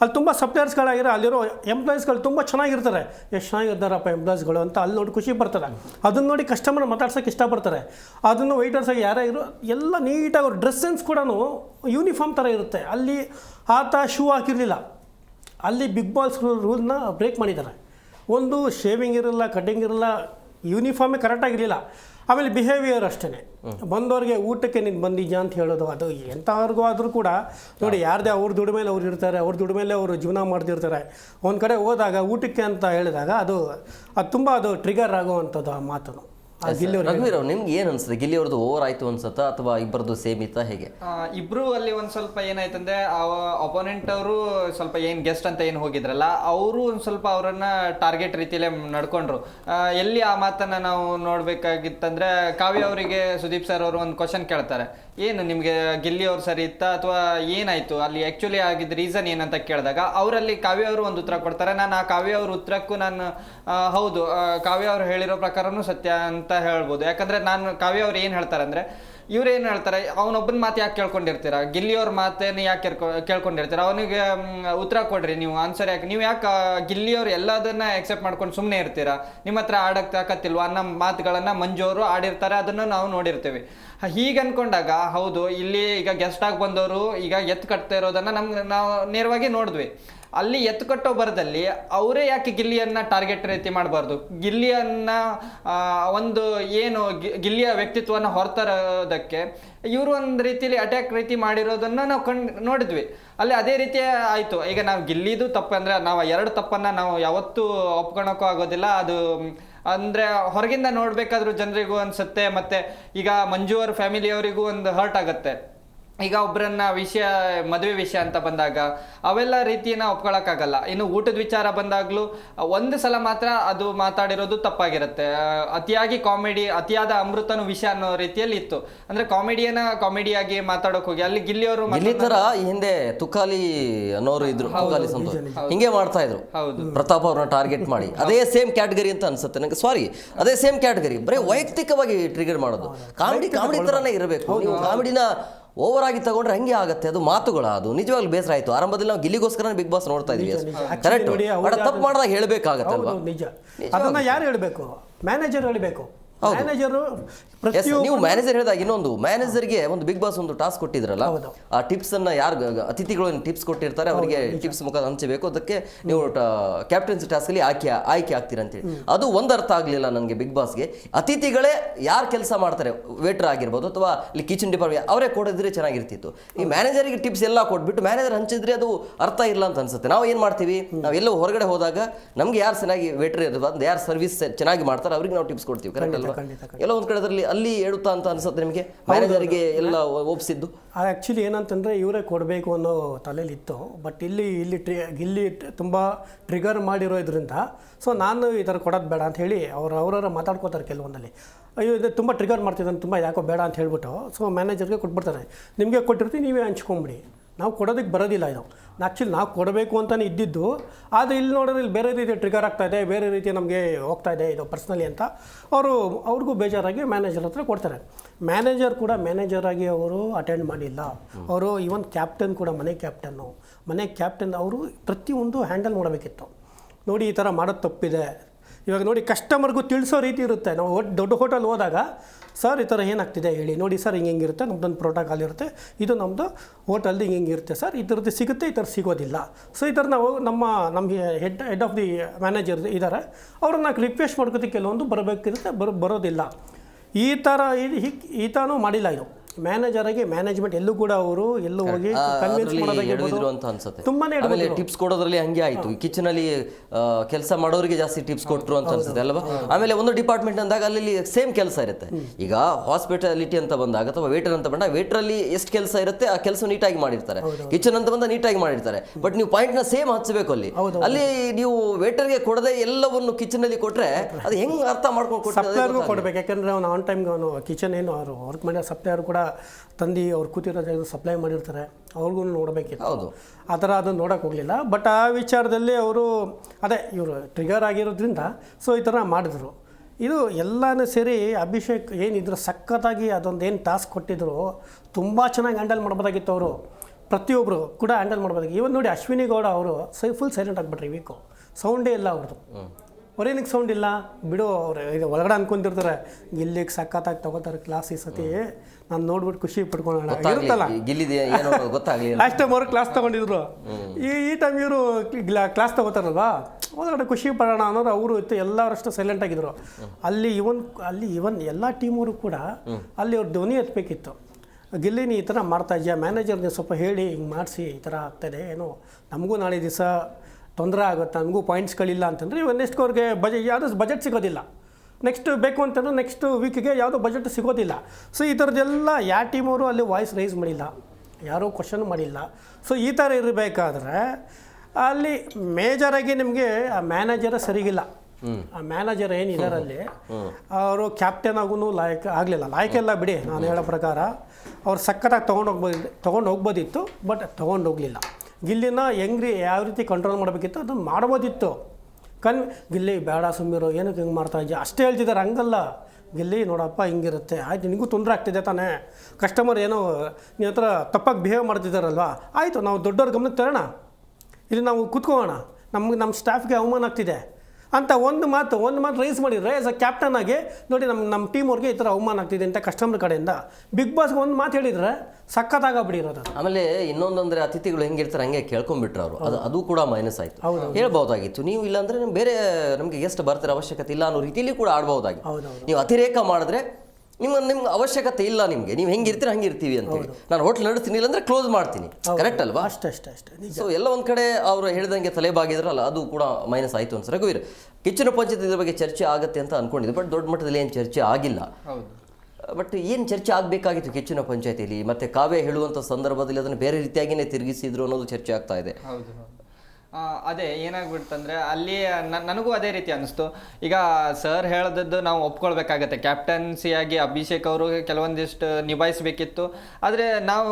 ಅಲ್ಲಿ ತುಂಬ ಸಪ್ಲೈಯರ್ಸ್ಗಳಾಗಿರೋ ಅಲ್ಲಿರೋ ಎಂಪ್ಲಾಯೀಸ್ಗಳು ತುಂಬ ಚೆನ್ನಾಗಿರ್ತಾರೆ. ಎಷ್ಟು ಚೆನ್ನಾಗಿರ್ತಾರಪ್ಪ ಎಂಪ್ಲಾಯೀಸ್ಗಳು ಅಂತ ಅಲ್ಲಿ ನೋಡಿ ಖುಷಿ ಪಡ್ತಾರೆ. ಅದನ್ನ ನೋಡಿ ಕಸ್ಟಮರ್ ಮಾತಾಡ್ಸೋಕ್ಕೆ ಇಷ್ಟಪಡ್ತಾರೆ. ಅದನ್ನು ವೆಯ್ಟರ್ಸಾಗಿ ಯಾರೇ ಇರೋ ಎಲ್ಲ ನೀಟಾಗಿ ಅವ್ರ ಡ್ರೆಸ್ ಸೆನ್ಸ್ ಕೂಡ ಯೂನಿಫಾರ್ಮ್ ಥರ ಇರುತ್ತೆ. ಅಲ್ಲಿ ಆತ ಶೂ ಹಾಕಿರಲಿಲ್ಲ. ಅಲ್ಲಿ ಬಿಗ್ ಬಾಸ್ ರೂಲ್ನ ಬ್ರೇಕ್ ಮಾಡಿದ್ದಾರೆ. ಒಂದು ಶೇವಿಂಗ್ ಇರಲ್ಲ ಕಟ್ಟಿಂಗ್ ಇರಲ್ಲ ಯೂನಿಫಾರ್ಮೇ ಕರೆಕ್ಟಾಗಿರಲಿಲ್ಲ ಆಮೇಲೆ ಬಿಹೇವಿಯರ್ ಅಷ್ಟೇ ಬಂದವ್ರಿಗೆ ಊಟಕ್ಕೆ ನೀನು ಬಂದಿದ್ಯಾ ಅಂತ ಹೇಳೋದು ಅದು ಎಂಥವ್ರಿಗೂ ಆದರೂ ಕೂಡ ನೋಡಿ ಯಾರದೇ ಅವ್ರ ದುಡಿಮೇಲೆ ಅವ್ರು ಇರ್ತಾರೆ ಅವ್ರ ದುಡಿಮೇಲೆ ಅವರು ಜೀವನ ಮಾಡ್ತಿರ್ತಾರೆ. ಒಂದು ಕಡೆ ಹೋದಾಗ ಊಟಕ್ಕೆ ಅಂತ ಹೇಳಿದಾಗ ಅದು ಅದು ತುಂಬ ಅದು ಟ್ರಿಗರ್ ಆಗುವಂಥದ್ದು ಆ ಮಾತು ಆ ಗಿಲ್ಲಿ ರಘುವೀರ್ ಅವ್ರು ನಿಮ್ಗೆ ಏನು ಅನ್ಸುತ್ತೆ? ಗಿಲ್ಲಿ ಅವ್ರದ್ದು ಓವರ್ ಆಯ್ತು ಅನ್ಸುತ್ತಾ ಅಥವಾ ಇಬ್ಬರದು ಸೇಮ್ ಇತ್ತಾ ಹೇಗೆ? ಆ, ಇಬ್ರು ಅಲ್ಲಿ ಒಂದ್ ಸ್ವಲ್ಪ ಏನಾಯ್ತಂದ್ರೆ ಅಪೋನೆಂಟ್ ಅವರು ಸ್ವಲ್ಪ ಏನ್ ಗೆಸ್ಟ್ ಅಂತ ಏನು ಹೋಗಿದ್ರಲ್ಲ ಅವರು ಒಂದ್ ಸ್ವಲ್ಪ ಅವರನ್ನ ಟಾರ್ಗೆಟ್ ರೀತಿಯಲ್ಲೇ ನಡ್ಕೊಂಡ್ರು. ಆ, ಎಲ್ಲಿ ಆ ಮಾತನ್ನ ನಾವು ನೋಡ್ಬೇಕಾಗಿತ್ತಂದ್ರೆ ಕಾವ್ಯ ಅವರಿಗೆ ಸುದೀಪ್ ಸರ್ ಅವರು ಒಂದು ಕ್ವಶನ್ ಕೇಳ್ತಾರೆ. ಏನು ನಿಮಗೆ ಗಿಲ್ಲಿ ಅವ್ರು ಸರಿ ಇತ್ತ? ಅಥವಾ ಏನಾಯ್ತು? ಅಲ್ಲಿ ಆ್ಯಕ್ಚುಲಿ ಆಗಿದ್ದ ರೀಸನ್ ಏನಂತ ಕೇಳಿದಾಗ, ಅವರಲ್ಲಿ ಕಾವ್ಯ ಅವರು ಒಂದು ಉತ್ತರ ಕೊಡ್ತಾರೆ. ನಾನು ಆ ಕಾವ್ಯ ಅವ್ರ ಉತ್ತರಕ್ಕೂ ನಾನು ಹೌದು ಕಾವ್ಯ ಅವರು ಹೇಳಿರೋ ಪ್ರಕಾರನೂ ಸತ್ಯ ಅಂತ ಹೇಳ್ಬೋದು. ಯಾಕಂದರೆ ನಾನು ಕಾವ್ಯ ಅವ್ರು ಏನು ಹೇಳ್ತಾರೆ ಅಂದ್ರೆ ಇವ್ರು ಏನು ಹೇಳ್ತಾರೆ? ಅವನೊಬ್ಬನ ಮಾತು ಯಾಕೆ ಕೇಳ್ಕೊಂಡಿರ್ತೀರ? ಗಿಲ್ಲಿಯವ್ರ ಮಾತೇನು ಯಾಕೆ ಕೇಳ್ಕೊ, ಕೇಳ್ಕೊಂಡಿರ್ತೀರ? ಅವನಿಗೆ ಉತ್ತರ ಕೊಡ್ರಿ ನೀವು ಆನ್ಸರ್ ಯಾಕೆ? ನೀವು ಯಾಕೆ ಗಿಲ್ಲಿಯವ್ರು ಎಲ್ಲದನ್ನ ಎಕ್ಸೆಪ್ಟ್ ಮಾಡ್ಕೊಂಡು ಸುಮ್ಮನೆ ಇರ್ತೀರಾ? ನಿಮ್ಮ ಹತ್ರ ಆಡಕ್ ತಾಕತ್ತಿಲ್ವಾ? ಅನ್ನೋ ಮಾತುಗಳನ್ನ ಮಂಜು ಅವರು ಆಡಿರ್ತಾರೆ, ಅದನ್ನು ನಾವು ನೋಡಿರ್ತೀವಿ. ಹೀಗೆ ಅನ್ಕೊಂಡಾಗ, ಹೌದು, ಇಲ್ಲಿ ಈಗ ಗೆಸ್ಟ್ ಆಗಿ ಬಂದವರು ಈಗ ಎತ್ತು ಕಟ್ತಾ ಇರೋದನ್ನ ನಮ್ಗೆ ನಾವು ನೇರವಾಗಿ ನೋಡಿದ್ವಿ. ಅಲ್ಲಿ ಎತ್ತು ಕಟ್ಟೋ ಬರದಲ್ಲಿ ಅವರೇ ಯಾಕೆ ಗಿಲ್ಲಿಯನ್ನ ಟಾರ್ಗೆಟ್ ರೀತಿ ಮಾಡಬಾರ್ದು? ಗಿಲ್ಲಿಯನ್ನ ಒಂದು ಏನು ಗಿಲ್ಲಿಯ ವ್ಯಕ್ತಿತ್ವವನ್ನು ಹೊರತರೋದಕ್ಕೆ ಇವರು ಒಂದು ರೀತಿಯಲ್ಲಿ ಅಟ್ಯಾಕ್ ರೀತಿ ಮಾಡಿರೋದನ್ನ ನಾವು ಕಂಡ್, ನೋಡಿದ್ವಿ. ಅಲ್ಲಿ ಅದೇ ರೀತಿ ಆಯಿತು. ಈಗ ನಾವು ಗಿಲ್ಲಿದು ತಪ್ಪು ಅಂದ್ರೆ ನಾವು ಎರಡು ತಪ್ಪನ್ನ ನಾವು ಯಾವತ್ತೂ ಒಪ್ಕೊಳಕ್ಕೂ ಆಗೋದಿಲ್ಲ. ಅದು, ಅಂದ್ರೆ ಹೊರಗಿಂದ ನೋಡಬೇಕಾದ್ರೂ ಜನರಿಗೂ ಅನ್ಸುತ್ತೆ. ಮತ್ತೆ ಈಗ ಮಂಜು ಅವ್ರ ಫ್ಯಾಮಿಲಿಯವರಿಗೂ ಒಂದು ಹರ್ಟ್ ಆಗುತ್ತೆ. ಈಗ ಒಬ್ಬರನ್ನ ವಿಷಯ ಮದುವೆ ವಿಷಯ ಅಂತ ಬಂದಾಗ ಅವೆಲ್ಲ ರೀತಿಯನ್ನ ಒಪ್ಕೊಳ್ಳೋಕ್ಕಾಗಲ್ಲ ಇನ್ನು ಊಟದ ವಿಚಾರ ಬಂದಾಗ್ಲೂ ಒಂದು ಸಲ ಮಾತ್ರ ಅದು ಮಾತಾಡಿರೋದು ತಪ್ಪಾಗಿರುತ್ತೆ. ಅತಿಯಾಗಿ ಕಾಮಿಡಿ ಅತಿಯಾದ ಅಮೃತನು ವಿಷ ಅನ್ನೋ ರೀತಿಯಲ್ಲಿ ಇತ್ತು. ಅಂದ್ರೆ ಕಾಮಿಡಿಯನ್ನ ಕಾಮಿಡಿಯಾಗಿ ಮಾತಾಡೋಕ್ ಹೋಗಿ ಅಲ್ಲಿ ಗಿಲ್ಲಿಯವರು ತರ ಈ ಹಿಂದೆ ತುಕಾಲಿ ಅನ್ನೋರು ಇದ್ರು ತುಕಾಲಿ ಸಂತೋಷ್. ಹಿಂಗೆ ಮಾಡ್ತಾ ಇದ್ರು. ಹೌದು. ಪ್ರತಾಪ್ ಅವ್ರನ್ನ ಟಾರ್ಗೆಟ್ ಮಾಡಿ. ಅದೇ ಸೇಮ್ ಕ್ಯಾಟಗರಿ ಅಂತ ಅನ್ಸುತ್ತೆ ನಂಗೆ. ಸಾರಿ ಅದೇ ಸೇಮ್ ಕ್ಯಾಟಗರಿ ಬರೀ ವೈಯಕ್ತಿಕವಾಗಿ ಟ್ರಿಗರ್ ಮಾಡೋದು. ಕಾಮಿಡಿ ಕಾಮಿಡಿ ತರನೇ ಇರಬೇಕು. ನೀವು ಕಾಮಿಡಿನ ಓವರ್ ಆಗಿ ತಗೊಂಡ್ರೆ ಹಂಗೆ ಆಗುತ್ತೆ. ಅದು ಮಾತುಗಳು ಅದು. ನಿಜವಾಗ್ಲೂ ಬೇಸರ ಆಯ್ತು. ಆರಂಭದಲ್ಲಿ ನಾವು ಗಿಲ್ಲಿಗೋಸ್ಕರ ಬಿಗ್ ಬಾಸ್ ನೋಡ್ತಾ ಇದೀವಿ. ಕರೆಕ್ಟ್ ತಪ್ಪು ಮಾಡಿದಾಗ ಹೇಳ್ಬೇಕಾಗತ್ತಲ್ವಾ? ನಿಜ. ಅದನ್ನ ಯಾರು ಹೇಳಬೇಕು? ಮ್ಯಾನೇಜರ್ ಹೇಳಬೇಕು. ಮ್ಯಾನೇಜರು ನೀವು ಮ್ಯಾನೇಜರ್ ಹೇಳಿದಾಗ ಇನ್ನೊಂದು ಮ್ಯಾನೇಜರ್ಗೆ ಒಂದು ಬಿಗ್ ಬಾಸ್ ಒಂದು ಟಾಸ್ಕ್ ಕೊಟ್ಟಿದ್ರಲ್ಲ ಆ ಟಿಪ್ಸ್ ಅನ್ನ ಯಾರು ಅತಿಥಿಗಳು ಟಿಪ್ಸ್ ಕೊಟ್ಟಿರ್ತಾರೆ ಅವರಿಗೆ ಟಿಪ್ಸ್ ಮುಖ ಹಂಚಬೇಕು ಅದಕ್ಕೆ ನೀವು ಕ್ಯಾಪ್ಟನ್ಸಿ ಟಾಸ್ಕ್ ಅಲ್ಲಿ ಆಯ್ಕೆ ಆಯ್ಕೆ ಆಗ್ತೀರ ಅಂತೇಳಿ ಅದು ಒಂದರ್ಥ ಅರ್ಥ ಆಗ್ಲಿಲ್ಲ ನನಗೆ ಬಿಗ್ ಬಾಸ್ಗೆ ಅತಿಥಿಗಳೇ ಯಾರು ಕೆಲಸ ಮಾಡ್ತಾರೆ? ವೇಟರ್ ಆಗಿರ್ಬೋದು ಅಥವಾ ಇಲ್ಲಿ ಕಿಚನ್ ಡಿಪಾರ್ಟ್ಮೆಂಟ್ ಅವರೇ ಕೊಡಿದ್ರೆ ಚೆನ್ನಾಗಿರ್ತಿತ್ತು. ಈ ಮ್ಯಾನೇಜರ್ಗೆ ಟಿಪ್ಸ್ ಎಲ್ಲ ಕೊಟ್ಬಿಟ್ಟು ಮ್ಯಾನೇಜರ್ ಹಂಚಿದ್ರೆ ಅದು ಅರ್ಥ ಇಲ್ಲ ಅಂತ ಅನ್ಸುತ್ತೆ. ನಾವು ಏನು ಮಾಡ್ತೀವಿ? ನಾವು ಎಲ್ಲೋ ಹೊರಗಡೆ ಹೋದಾಗ ನಮ್ಗೆ ಯಾರು ಚೆನ್ನಾಗಿ ವೇಟರ್ ಇರ್ಬೋದು ಯಾರು ಸರ್ವಿಸ್ ಚೆನ್ನಾಗಿ ಮಾಡ್ತಾರೆ ಅವ್ರಿಗೆ ನಾವು ಟಿಪ್ಸ್ ಕೊಡ್ತೀವಿ ಕರೆಕ್ಟ್ ಅಲ್ವಾ ಎಲ್ಲ ಒಂದು ಕಡೆ ಅದರಲ್ಲಿ ಅಲ್ಲಿ ಹೇಳುತ್ತಾ ಅಂತ ಅನ್ಸುತ್ತೆ ನಿಮಗೆ? ಮ್ಯಾನೇಜರ್ಗೆ ಎಲ್ಲ ಒಪ್ಸಿದ್ದು? ಆ್ಯಕ್ಚುಲಿ ಏನಂತಂದರೆ ಇವರೇ ಕೊಡಬೇಕು ಅನ್ನೋ ತಲೆಯಲ್ಲಿ ಇತ್ತು ಬಟ್ ಇಲ್ಲಿ ಇಲ್ಲಿ ಟ್ರಿ ಇಲ್ಲಿ ತುಂಬ ಟ್ರಿಗರ್ ಮಾಡಿರೋದ್ರಿಂದ ಸೊ ನಾನು ಈ ಥರ ಕೊಡೋದು ಬೇಡ ಅಂತ ಹೇಳಿ ಅವ್ರು ಅವ್ರವ್ರ ಮಾತಾಡ್ಕೋತಾರೆ ಕೆಲವೊಂದಲ್ಲಿ. ಅಯ್ಯೋ ಇದು ತುಂಬ ಟ್ರಿಗರ್ ಮಾಡ್ತಿದ್ದಾನೆ ತುಂಬ ಯಾಕೋ ಬೇಡ ಅಂತ ಹೇಳ್ಬಿಟ್ಟು ಸೊ ಮ್ಯಾನೇಜರ್ಗೆ ಕೊಟ್ಬಿಡ್ತಾರೆ. ನಿಮಗೆ ಕೊಟ್ಟಿರ್ತೀವಿ ನೀವೇ ಹಂಚ್ಕೊಂಬಿಡಿ. ನಾವು ಕೊಡೋದಕ್ಕೆ ಬರೋದಿಲ್ಲ ಇದು. ಆ್ಯಕ್ಚುಲಿ ನಾವು ಕೊಡಬೇಕು ಅಂತಲೇ ಇದ್ದಿದ್ದು, ಆದರೆ ಇಲ್ಲಿ ನೋಡಿದ್ರೆ ಇಲ್ಲಿ ಬೇರೆ ರೀತಿ ಟ್ರಿಗರ್ ಆಗ್ತಾ ಇದೆ, ಬೇರೆ ರೀತಿ ನಮಗೆ ಹೋಗ್ತಾ ಇದೆ ಇದು ಪರ್ಸ್ನಲಿ ಅಂತ. ಅವರು, ಅವ್ರಿಗೂ ಬೇಜಾರಾಗಿ ಮ್ಯಾನೇಜರ್ ಹತ್ರ ಕೊಡ್ತಾರೆ. ಮ್ಯಾನೇಜರ್ ಕೂಡ ಮ್ಯಾನೇಜರ್ ಆಗಿ ಅವರು ಅಟೆಂಡ್ ಮಾಡಿಲ್ಲ. ಅವರು ಈವನ್ ಕ್ಯಾಪ್ಟನ್ ಕೂಡ, ಮನೆ ಕ್ಯಾಪ್ಟನ್ನು ಮನೆ ಕ್ಯಾಪ್ಟನ್ ಅವರು ಪ್ರತಿಯೊಂದು ಹ್ಯಾಂಡಲ್ ಮಾಡಬೇಕಿತ್ತು ನೋಡಿ ಈ ಥರ ಮಾಡೋದು ತಪ್ಪಿದೆ. ಇವಾಗ ನೋಡಿ ಕಸ್ಟಮರ್ಗೂ ತಿಳಿಸೋ ರೀತಿ ಇರುತ್ತೆ. ನಾವು ದೊಡ್ಡ ಹೋಟೆಲ್ ಹೋದಾಗ ಸರ್ ಈ ಥರ ಏನಾಗ್ತಿದೆ ಹೇಳಿ. ನೋಡಿ ಸರ್, ಹಿಂಗೆ ಹಿಂಗಿರುತ್ತೆ ನಮ್ಮದೊಂದು ಪ್ರೋಟೋಕಾಲ್ ಇರುತ್ತೆ. ಇದು ನಮ್ಮದು ಹೋಟೆಲ್ದು ಹಿಂಗೆ ಹಿಂಗಿರುತ್ತೆ ಸರ್. ಈ ಥರದ್ದು ಸಿಗುತ್ತೆ, ಈ ಥರ ಸಿಗೋದಿಲ್ಲ. ಸೊ ಈ ಥರ ನಾವು ನಮ್ಮ, ನಮಗೆ head head of the manager ಇದ್ದಾರೆ. ಅವ್ರನ್ನ ರಿಕ್ವೆಸ್ಟ್ ಮಾಡ್ಕೋತಿ ಕೆಲವೊಂದು ಬರಬೇಕಿರುತ್ತೆ, ಬರೋ, ಬರೋದಿಲ್ಲ. ಈ ಥರ ಈ ಥರನೂ ಮಾಡಿಲ್ಲ ಇದು. ಮ್ಯಾನೇಜರಾಗಿ ಮ್ಯಾನೇಜ್ಮೆಂಟ್ ಎಲ್ಲೂ ಕೂಡ ಅವರು ಎಲ್ಲೂ ಹೋಗಿ ಕನ್ವಿನ್ಸ್ ಮಾಡೋದಾಗಿರ್ಬೋದು. ಅಂತ ಅನ್ಸುತ್ತೆ. ತುಂಬಾನೇ ಆಮೇಲೆ ಟಿಪ್ಸ್ ಕೊಡೋದ್ರಲ್ಲಿ ಹಂಗೆ ಆಯ್ತು. ಕಿಚನ್ ಅಲ್ಲಿ ಕೆಲಸ ಮಾಡೋರಿಗೆ ಜಾಸ್ತಿ ಟಿಪ್ಸ್ ಕೊಟ್ಟರು ಅಂತ ಅನ್ಸುತ್ತೆ ಅಲ್ವಾ? ಆಮೇಲೆ ಒಂದು ಡಿಪಾರ್ಟ್ಮೆಂಟ್ ಅಂದಾಗ ಅಲ್ಲಿ ಸೇಮ್ ಕೆಲಸ ಇರುತ್ತೆ. ಈಗ ಹಾಸ್ಪಿಟಾಲಿಟಿ ಅಂತ ಬಂದಾಗ ಅಥವಾ ವೇಟರ್ ಅಂತ ಬಂದಾಗ ವೇಟರ್ ಅಲ್ಲಿ ಎಷ್ಟು ಕೆಲಸ ಇರುತ್ತೆ ಆ ಕೆಲಸ ನೀಟಾಗಿ ಮಾಡಿರ್ತಾರೆ. ಕಿಚನ್ ಅಂತ ಬಂದ ನೀಟಾಗಿ ಮಾಡಿರ್ತಾರೆ. ಬಟ್ ನೀವು ಪಾಯಿಂಟ್ನ ಸೇಮ್ ಹಚ್ಚಬೇಕು ಅಲ್ಲಿ. ಅಲ್ಲಿ ನೀವು ವೇಟರ್ಗೆ ಕೊಡದೆ ಎಲ್ಲವನ್ನು ಕಿಚನ್ ಅಲ್ಲಿ ಕೊಟ್ರೆ ಅದು ಹೆಂಗ್ ಅರ್ಥ ಮಾಡ್ಕೊಂಡು ಕೊಡ್ಬೇಕು. ಯಾಕಂದ್ರೆ ಅವನು ಆನ್ ಟೈಮ್ ಅವನು ಕಿಚನ್ ಏನು ಅವರು ವರ್ಕ್ ಮಾಡಿರೋ ಸಪ್ಲೈಯರ್ ಕೂಡ ತಂದು ಅವ್ರು ಕೂತಿರೋ ಜಾಗ ಸಪ್ಲೈ ಮಾಡಿರ್ತಾರೆ ಅವ್ರಿಗೂ ನೋಡಬೇಕಿತ್ತು. ಹೌದು. ಆ ಥರ ಅದನ್ನು ನೋಡೋಕೆ ಹೋಗಲಿಲ್ಲ. ಬಟ್ ಆ ವಿಚಾರದಲ್ಲಿ ಅವರು ಅದೇ ಇವರು ಟ್ರಿಗರ್ ಆಗಿರೋದ್ರಿಂದ ಸೊ ಈ ಥರ ಮಾಡಿದ್ರು. ಇದು ಎಲ್ಲನೂ ಸೇರಿ ಅಭಿಷೇಕ್ ಏನಿದ್ರು ಸಖತ್ತಾಗಿ ಅದೊಂದು ಏನು ಟಾಸ್ಕ್ ಕೊಟ್ಟಿದ್ರು ತುಂಬ ಚೆನ್ನಾಗಿ ಹ್ಯಾಂಡಲ್ ಮಾಡ್ಬೋದಾಗಿತ್ತು ಅವರು. ಪ್ರತಿಯೊಬ್ಬರು ಕೂಡ ಹ್ಯಾಂಡಲ್ ಮಾಡ್ಬೋದಾಗಿ ಇವನ್ ನೋಡಿ ಅಶ್ವಿನಿ ಗೌಡ ಅವರು ಸೈ ಫುಲ್ ಸೈಲೆಂಟ್ ಆಗಿಬಿಟ್ರಿ ವೀಕು ಸೌಂಡೇ ಇಲ್ಲ ಅವ್ರದ್ದು ಅವ್ರೇನಕ್ಕೆ ಸೌಂಡ್ ಇಲ್ಲ? ಬಿಡು ಅವ್ರು ಇದು ಒಳಗಡೆ ಅನ್ಕೊಂತಿರ್ತಾರೆ. ಇಲ್ಲಿಗೆ ಸಖತ್ತಾಗಿ ತಗೋತಾರೆ ಕ್ಲಾಸ್ ಈ ಸತಿ. ನಾನು ನೋಡ್ಬಿಟ್ಟು ಖುಷಿ ಪಡ್ಕೊಳ್ಳೋಣ ಇರುತ್ತಲ್ಲ? ಗಿಲ್ಲಿದೆ ಏನೋ ಗೊತ್ತಾಗ್ಲಿಲ್ಲ. ಲಾಸ್ಟ್ ಟೈಮ್ ಅವರು ಕ್ಲಾಸ್ ತಗೊಂಡಿದ್ರು ಈ ಈ ಟೈಮ್ ಇವರು ಕ್ಲಾಸ್ ತಗೋತಾರಲ್ವಾ? ಒಳಗಡೆ ಖುಷಿ ಪಡೋಣ ಅನ್ನೋರು ಅವರು ಇತ್ತು ಎಲ್ಲರಷ್ಟು ಸೈಲೆಂಟ್ ಆಗಿದ್ರು. ಅಲ್ಲಿ ಇವನ್ ಅಲ್ಲಿ ಇವನ್ ಎಲ್ಲ ಟೀಮವರು ಕೂಡ ಅಲ್ಲಿ ಅವ್ರ ಧ್ವನಿ ಎತ್ತಬೇಕಿತ್ತು ಗಿಲ್ಲಿ ನೀ ಈ ಥರ ಮಾಡ್ತಾ ಇದೆಯಾ? ಮ್ಯಾನೇಜರ್ಗೆ ಸ್ವಲ್ಪ ಹೇಳಿ ಹಿಂಗೆ ಮಾಡಿಸಿ ಈ ಥರ ಆಗ್ತಾಯಿದೆ ಏನೋ. ನಮಗೂ ನಾಳೆ ದಿವಸ ತೊಂದರೆ ಆಗುತ್ತೆ ನಮಗೂ ಪಾಯಿಂಟ್ಸ್ಗಳಿಲ್ಲ ಅಂತಂದರೆ ಇವನ್ನೆಷ್ಟು ಅವ್ರಿಗೆ ಬಜೆಟ್ ಯಾವುದೂ ಬಜೆಟ್ ಸಿಗೋದಿಲ್ಲ. ನೆಕ್ಸ್ಟ್ ಬೇಕು ಅಂತಂದ್ರೆ ನೆಕ್ಸ್ಟ್ ವೀಕಿಗೆ ಯಾವುದೋ ಬಜೆಟ್ ಸಿಗೋದಿಲ್ಲ. ಸೊ ಈ ಥರದ್ದೆಲ್ಲ ಯಾವ ಟೀಮವರು ಅಲ್ಲಿ ವಾಯ್ಸ್ ರೈಸ್ ಮಾಡಿಲ್ಲ. ಯಾರೂ ಕ್ವಶನ್ ಮಾಡಿಲ್ಲ. ಸೊ ಈ ಥರ ಇರಬೇಕಾದ್ರೆ ಅಲ್ಲಿ ಮೇಜರಾಗಿ ನಿಮಗೆ ಆ ಮ್ಯಾನೇಜರ್ ಸರಿಗಿಲ್ಲ. ಆ ಮ್ಯಾನೇಜರ್ ಏನಿದ್ದಾರೆ ಅಲ್ಲಿ ಅವರು ಕ್ಯಾಪ್ಟನ್ ಆಗೂ ಲಾಯಕ್ ಆಗಲಿಲ್ಲ. ಲಾಯಕೆಲ್ಲ ಬಿಡಿ ನಾನು ಹೇಳೋ ಪ್ರಕಾರ. ಅವ್ರು ಸಖತ್ತಾಗಿ ತೊಗೊಂಡು ಹೋಗ್ಬೋದು ತೊಗೊಂಡು ಹೋಗ್ಬೋದಿತ್ತು ಬಟ್ ತೊಗೊಂಡು ಹೋಗಲಿಲ್ಲ. ಗಿಲ್ಲಿನ ಹೆಂಗ್ರಿ ಯಾವ ರೀತಿ ಕಂಟ್ರೋಲ್ ಮಾಡಬೇಕಿತ್ತು ಅದನ್ನು ಮಾಡ್ಬೋದಿತ್ತು. ಕನ್, ಗಿಲ್ಲಿ ಬೇಡ ಸುಮ್ಮಿರು ಏನಕ್ಕೆ ಹಿಂಗೆ ಮಾಡ್ತಾ ಇದ್ದೀಯ? ಅಷ್ಟೇ ಹೇಳ್ತಿದ್ದಾರೆ ಹಂಗಲ್ಲ. ಗಿಲ್ಲಿ ನೋಡಪ್ಪ ಹಿಂಗಿರುತ್ತೆ. ಆಯ್ತು ನಿನಗೂ ತೊಂದರೆ ಆಗ್ತಿದೆ ತಾನೇ. ಕಸ್ಟಮರ್ ಏನೋ, ನಿನ್ನ ಹತ್ರ ತಪ್ಪಾಗಿ ಬಿಹೇವ್ ಮಾಡ್ತಿದ್ದಾರಲ್ವಾ ಆಯಿತು, ನಾವು ದೊಡ್ಡವ್ರ ಗಮನಕ್ಕೆ ತರೋಣ. ಇಲ್ಲಿ ನಾವು ಕುತ್ಕೋಣ ನಮ್ಗೆ ನಮ್ಮ ಸ್ಟಾಫ್ಗೆ ಅವಮಾನ ಆಗ್ತಿದೆ. ಅಂತ ಒಂದು ಮಾತು ಒಂದು ಮಾತು ರೈಸ್ ಮಾಡಿದರೆ ಆ್ಯಸ್ ಅ ಕ್ಯಾಪ್ಟನ್ ಆಗಿ ನೋಡಿ ನಮ್ಮ ನಮ್ಮ ಟೀಮ್ ಅವ್ರಿಗೆ ಈ ಥರ ಅವಮಾನ ಆಗ್ತಿದೆ ಅಂತ ಕಸ್ಟಮರ್ ಕಡೆಯಿಂದ. ಬಿಗ್ ಬಾಸ್ಗೆ ಒಂದು ಮಾತು ಹೇಳಿದರೆ ಸಖತ್ತಾಗಬಿಡಿರೋದು ಆಮೇಲೆ ಇನ್ನೊಂದಂದ್ರೆ ಅತಿಥಿಗಳು ಹೆಂಗಿರ್ತಾರೆ ಹಂಗೆ ಕೇಳ್ಕೊಂಬಿಟ್ರು ಅವರು. ಅದು ಅದು ಕೂಡ ಮೈನಸ್ ಆಯಿತು. ಹೇಳ್ಬೋದಾಗಿತ್ತು ನೀವು ಇಲ್ಲಾಂದರೆ ಬೇರೆ ನಮಗೆ ಗೆಸ್ಟ್ ಬರ್ತಾರೆ ಅವಶ್ಯಕತೆ ಇಲ್ಲ ಅನ್ನೋ ರೀತಿಯಲ್ಲಿ ಕೂಡ ಆಡ್ಬೋದಾಗಿತ್ತು ನೀವು ಅತಿರೇಕ ಮಾಡಿದ್ರೆ ನಿಮ್ಮ ನಿಮ್ಗೆ ಅವಶ್ಯಕತೆ ಇಲ್ಲ ನಿಮಗೆ. ನೀವು ಹೆಂಗೆ ಇರ್ತೀರೋ ಹಂಗೆ ಇರ್ತೀವಿ ಅಂತೇಳಿ ನಾನು ಹೋಟ್ಲ್ ನಡೆಸ್ತೀನಿ ಇಲ್ಲಾಂದ್ರೆ ಕ್ಲೋಸ್ ಮಾಡ್ತೀನಿ. ಕರೆಕ್ಟ್ ಅಲ್ವಾ? ಅಷ್ಟೇ ಅಷ್ಟೇ ಅಷ್ಟೇ. ಸೊ ಎಲ್ಲ ಒಂದು ಕಡೆ ಅವರು ಹೇಳಿದಂಗೆ ತಲೆ ಬಾಗಿದ್ರಲ್ಲ ಅದು ಕೂಡ ಮೈನಸ್ ಆಯಿತು ಅನ್ಸ ರಘುವೀರ್ ಕಿಚ್ಚನ ಪಂಚಾಯತ್ ಇದ್ರ ಬಗ್ಗೆ ಚರ್ಚೆ ಆಗುತ್ತೆ ಅಂತ ಅನ್ಕೊಂಡಿದ್ದೆ ಬಟ್ ದೊಡ್ಡ ಮಟ್ಟದಲ್ಲಿ ಏನು ಚರ್ಚೆ ಆಗಿಲ್ಲ. ಹೌದು. ಬಟ್ ಏನು ಚರ್ಚೆ ಆಗಬೇಕಾಗಿತ್ತು ಕಿಚ್ಚನ ಪಂಚಾಯತಿಯಲ್ಲಿ ಮತ್ತೆ ಕಾವ್ಯ ಹೇಳುವಂಥ ಸಂದರ್ಭದಲ್ಲಿ ಅದನ್ನು ಬೇರೆ ರೀತಿಯಾಗಿಯೇ ತಿರುಗಿಸಿದ್ರು ಅನ್ನೋದು ಚರ್ಚೆ ಆಗ್ತಾ ಇದೆ. ಅದೇ ಏನಾಗ್ಬಿಡ್ತಂದ್ರೆ ಅಲ್ಲಿ ನನಗೂ ಅದೇ ರೀತಿ ಅನಿಸ್ತು ಈಗ ಸರ್ ಹೇಳ್ದದ್ದು ನಾವು ಒಪ್ಕೊಳ್ಬೇಕಾಗತ್ತೆ. ಕ್ಯಾಪ್ಟನ್ಸಿಯಾಗಿ ಅಭಿಷೇಕ್ ಅವರು ಕೆಲವೊಂದಿಷ್ಟು ನಿಭಾಯಿಸಬೇಕಿತ್ತು. ಆದರೆ ನಾವು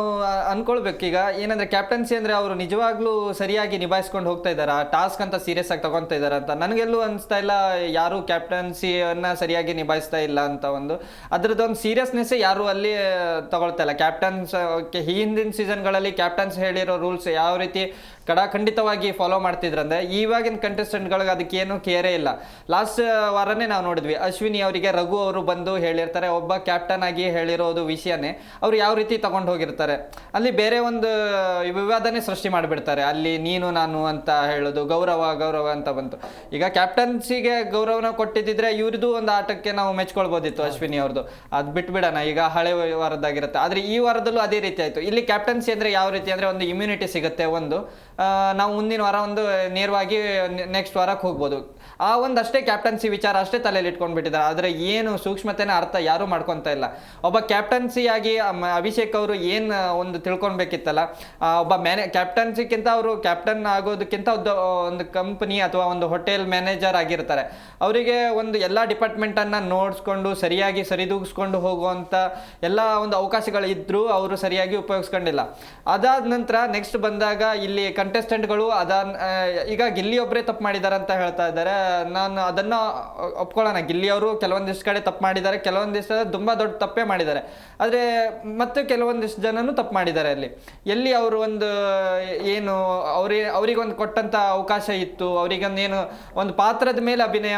ಅಂದ್ಕೊಳ್ಬೇಕು ಈಗ ಏನಂದರೆ ಕ್ಯಾಪ್ಟನ್ಸಿ ಅಂದರೆ ಅವರು ನಿಜವಾಗ್ಲೂ ಸರಿಯಾಗಿ ನಿಭಾಯಿಸ್ಕೊಂಡು ಹೋಗ್ತಾ ಇದ್ದಾರೆ ಆ ಟಾಸ್ಕ್ ಅಂತ ಸೀರಿಯಸ್ ಆಗಿ ತಗೊಂತಾ ಇದ್ದಾರೆ ಅಂತ. ನನಗೆಲ್ಲೂ ಅನಿಸ್ತಾ ಇಲ್ಲ ಯಾರು ಕ್ಯಾಪ್ಟನ್ಸಿಯನ್ನು ಸರಿಯಾಗಿ ನಿಭಾಯಿಸ್ತಾ ಇಲ್ಲ ಅಂತ ಒಂದು. ಅದ್ರದ್ದೊಂದು ಸೀರಿಯಸ್ನೆಸ್ಸೇ ಸೀರಿಯಸ್ನೆಸ್ ಯಾರು ಅಲ್ಲಿ ತಗೊಳ್ತಾ ಇಲ್ಲ. ಕ್ಯಾಪ್ಟನ್ಸ್ ಹಿಂದಿನ ಸೀಸನ್ಗಳಲ್ಲಿ ಕ್ಯಾಪ್ಟನ್ಸ್ ಹೇಳಿರೋ ರೂಲ್ಸ್ ಯಾವ ರೀತಿ ಕಡಾಖಂಡಿತವಾಗಿ ಫಾಲೋ ಮಾಡ್ತಿದ್ರಂದ್ರೆ ಇವಾಗಿನ ಕಂಟೆಸ್ಟೆಂಟ್ಗಳಿಗೆ ಅದಕ್ಕೇನು ಕೇರೇ ಇಲ್ಲ. ಲಾಸ್ಟ್ ವಾರನೇ ನಾವು ನೋಡಿದ್ವಿ. ಅಶ್ವಿನಿ ಅವರಿಗೆ ರಘು ಅವರು ಬಂದು ಹೇಳಿರ್ತಾರೆ. ಒಬ್ಬ ಕ್ಯಾಪ್ಟನ್ ಆಗಿ ಹೇಳಿರೋದು ವಿಷಯನೇ. ಅವ್ರು ಯಾವ ರೀತಿ ತಗೊಂಡು ಹೋಗಿರ್ತಾರೆ? ಅಲ್ಲಿ ಬೇರೆ ಒಂದು ವಿವಾದನೇ ಸೃಷ್ಟಿ ಮಾಡಿಬಿಡ್ತಾರೆ. ಅಲ್ಲಿ ನೀನು, ನಾನು ಅಂತ ಹೇಳೋದು, ಗೌರವ ಗೌರವ ಅಂತ ಬಂತು. ಈಗ ಕ್ಯಾಪ್ಟನ್ಸಿಗೆ ಗೌರವನ ಕೊಟ್ಟಿದ್ದಿದ್ರೆ ಇವ್ರದ್ದು ಒಂದು ಆಟಕ್ಕೆ ನಾವು ಮೆಚ್ಕೊಳ್ಬೋದಿತ್ತು ಅಶ್ವಿನಿ ಅವ್ರದ್ದು ಅದು ಬಿಟ್ಬಿಡೋಣ. ಈಗ ಹಳೆ ವಾರದ್ದಾಗಿರುತ್ತೆ. ಆದರೆ ಈ ವಾರದಲ್ಲೂ ಅದೇ ರೀತಿ ಆಯಿತು. ಇಲ್ಲಿ ಕ್ಯಾಪ್ಟನ್ಸಿ ಅಂದರೆ ಯಾವ ರೀತಿ ಅಂದರೆ ಒಂದು ಇಮ್ಯುನಿಟಿ ಸಿಗುತ್ತೆ ಒಂದು ನಾವು ಮುಂದಿನ ವಾರ ಒಂದು ನೇರವಾಗಿ ನೆಕ್ಸ್ಟ್ ವಾರಕ್ಕೆ ಹೋಗ್ಬೋದು. ಆ ಒಂದು ಅಷ್ಟೇ ಕ್ಯಾಪ್ಟನ್ಸಿ ವಿಚಾರ ಅಷ್ಟೇ ತಲೆಯಲ್ಲಿ ಇಟ್ಕೊಂಡ್ಬಿಟ್ಟಿದ್ದಾರೆ. ಆದರೆ ಏನು ಸೂಕ್ಷ್ಮತೆನ ಅರ್ಥ ಯಾರೂ ಮಾಡ್ಕೊತಾ ಇಲ್ಲ. ಒಬ್ಬ ಕ್ಯಾಪ್ಟನ್ಸಿಯಾಗಿ ಅಭಿಷೇಕ್ ಅವರು ಏನು ಒಂದು ತಿಳ್ಕೊಳ್ಬೇಕಿತ್ತಲ್ಲ ಒಬ್ಬ ಮ್ಯಾನೇ ಕ್ಯಾಪ್ಟನ್ಸಿಗಿಂತ ಅವರು ಕ್ಯಾಪ್ಟನ್ ಆಗೋದಕ್ಕಿಂತ ಒಂದು ಒಂದು ಕಂಪನಿ ಅಥವಾ ಒಂದು ಹೋಟೆಲ್ ಮ್ಯಾನೇಜರ್ ಆಗಿರ್ತಾರೆ. ಅವರಿಗೆ ಒಂದು ಎಲ್ಲ ಡಿಪಾರ್ಟ್ಮೆಂಟನ್ನು ನೋಡಿಸ್ಕೊಂಡು, ಸರಿಯಾಗಿ ಸರಿದೂಗಿಸ್ಕೊಂಡು ಹೋಗುವಂಥ ಎಲ್ಲ ಒಂದು ಅವಕಾಶಗಳಿದ್ದರೂ ಅವರು ಸರಿಯಾಗಿ ಉಪಯೋಗಿಸ್ಕೊಂಡಿಲ್ಲ. ಅದಾದ ನಂತರ ನೆಕ್ಸ್ಟ್ ಬಂದಾಗ ಇಲ್ಲಿ ಕಂಟೆಸ್ಟೆಂಟ್ಗಳು ಅದ ಈಗ ಗಿಲ್ಲಿ ಒಬ್ಬರೇ ತಪ್ಪು ಮಾಡಿದ್ದಾರೆ ಅಂತ ಹೇಳ್ತಾ ಇದ್ದಾರೆ. ನಾನು ಅದನ್ನ ಒಪ್ಕೊಳ್ಳೋಣ. ಗಿಲ್ಲಿ ಅವರು ಕೆಲವೊಂದಿಷ್ಟು ಕಡೆ ತಪ್ಪು ಮಾಡಿದ್ದಾರೆ. ಕೆಲವೊಂದಿಷ್ಟು ತುಂಬ ದೊಡ್ಡ ತಪ್ಪೇ ಮಾಡಿದ್ದಾರೆ. ಆದರೆ ಮತ್ತೆ ಕೆಲವೊಂದಿಷ್ಟು ಜನನು ತಪ್ಪು ಮಾಡಿದ್ದಾರೆ ಅಲ್ಲಿ. ಎಲ್ಲಿ ಅವರು ಒಂದು, ಏನು ಅವ್ರಿಗೆ ಅವರಿಗೊಂದು ಕೊಟ್ಟಂತ ಅವಕಾಶ ಇತ್ತು. ಅವರಿಗೊಂದು ಏನು, ಒಂದು ಪಾತ್ರದ ಮೇಲೆ ಅಭಿನಯ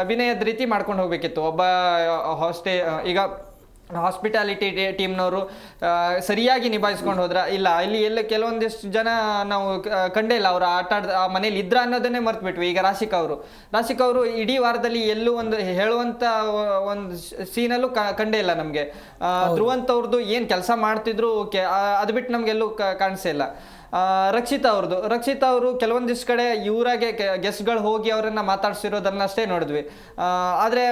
ಅಭಿನಯದ ರೀತಿ ಮಾಡ್ಕೊಂಡು ಹೋಗ್ಬೇಕಿತ್ತು. ಒಬ್ಬ ಹಾಸ್ಟೆ ಈಗ ಹಾಸ್ಪಿಟಾಲಿಟಿ ಟೀಮ್ನವರು ಸರಿಯಾಗಿ ನಿಭಾಯಿಸ್ಕೊಂಡು ಹೋದ್ರ? ಇಲ್ಲ ಇಲ್ಲಿ ಎಲ್ಲ ಕೆಲವೊಂದಿಷ್ಟು ಜನ ನಾವು ಕಂಡೇ ಇಲ್ಲ. ಅವರು ಆಟ ಆಡ್ದ ಆ ಮನೇಲಿ ಇದ್ರ ಅನ್ನೋದನ್ನೇ ಮರ್ತು ಬಿಟ್ವಿ ಈಗ ರಾಶಿಕ್ ಅವರು. ರಾಶಿಕ್ ಅವರು ಇಡೀ ವಾರದಲ್ಲಿ ಎಲ್ಲೂ ಒಂದು ಹೇಳುವಂತ ಒಂದು ಸೀನಲ್ಲೂ ಕಂಡೇ ಇಲ್ಲ ನಮಗೆ. ಧ್ರುವಂತ ಅವ್ರದ್ದು ಏನು ಕೆಲಸ ಮಾಡ್ತಿದ್ರು ಓಕೆ ಅದು ಬಿಟ್ಟು ನಮ್ಗೆಲ್ಲೂ ಕಾಣಿಸೇ ಇಲ್ಲ. ರಕ್ಷಿತಾ ಅವ್ರದ್ದು. ರಕ್ಷಿತಾ ಅವರು ಕೆಲವೊಂದಿಷ್ಟು ಕಡೆ ಇವರಾಗೆ ಗೆಸ್ಟ್ಗಳು ಹೋಗಿ ಅವರನ್ನ ಮಾತಾಡ್ಸಿರೋದನ್ನಷ್ಟೇ ನೋಡಿದ್ವಿ. ಆದರೆ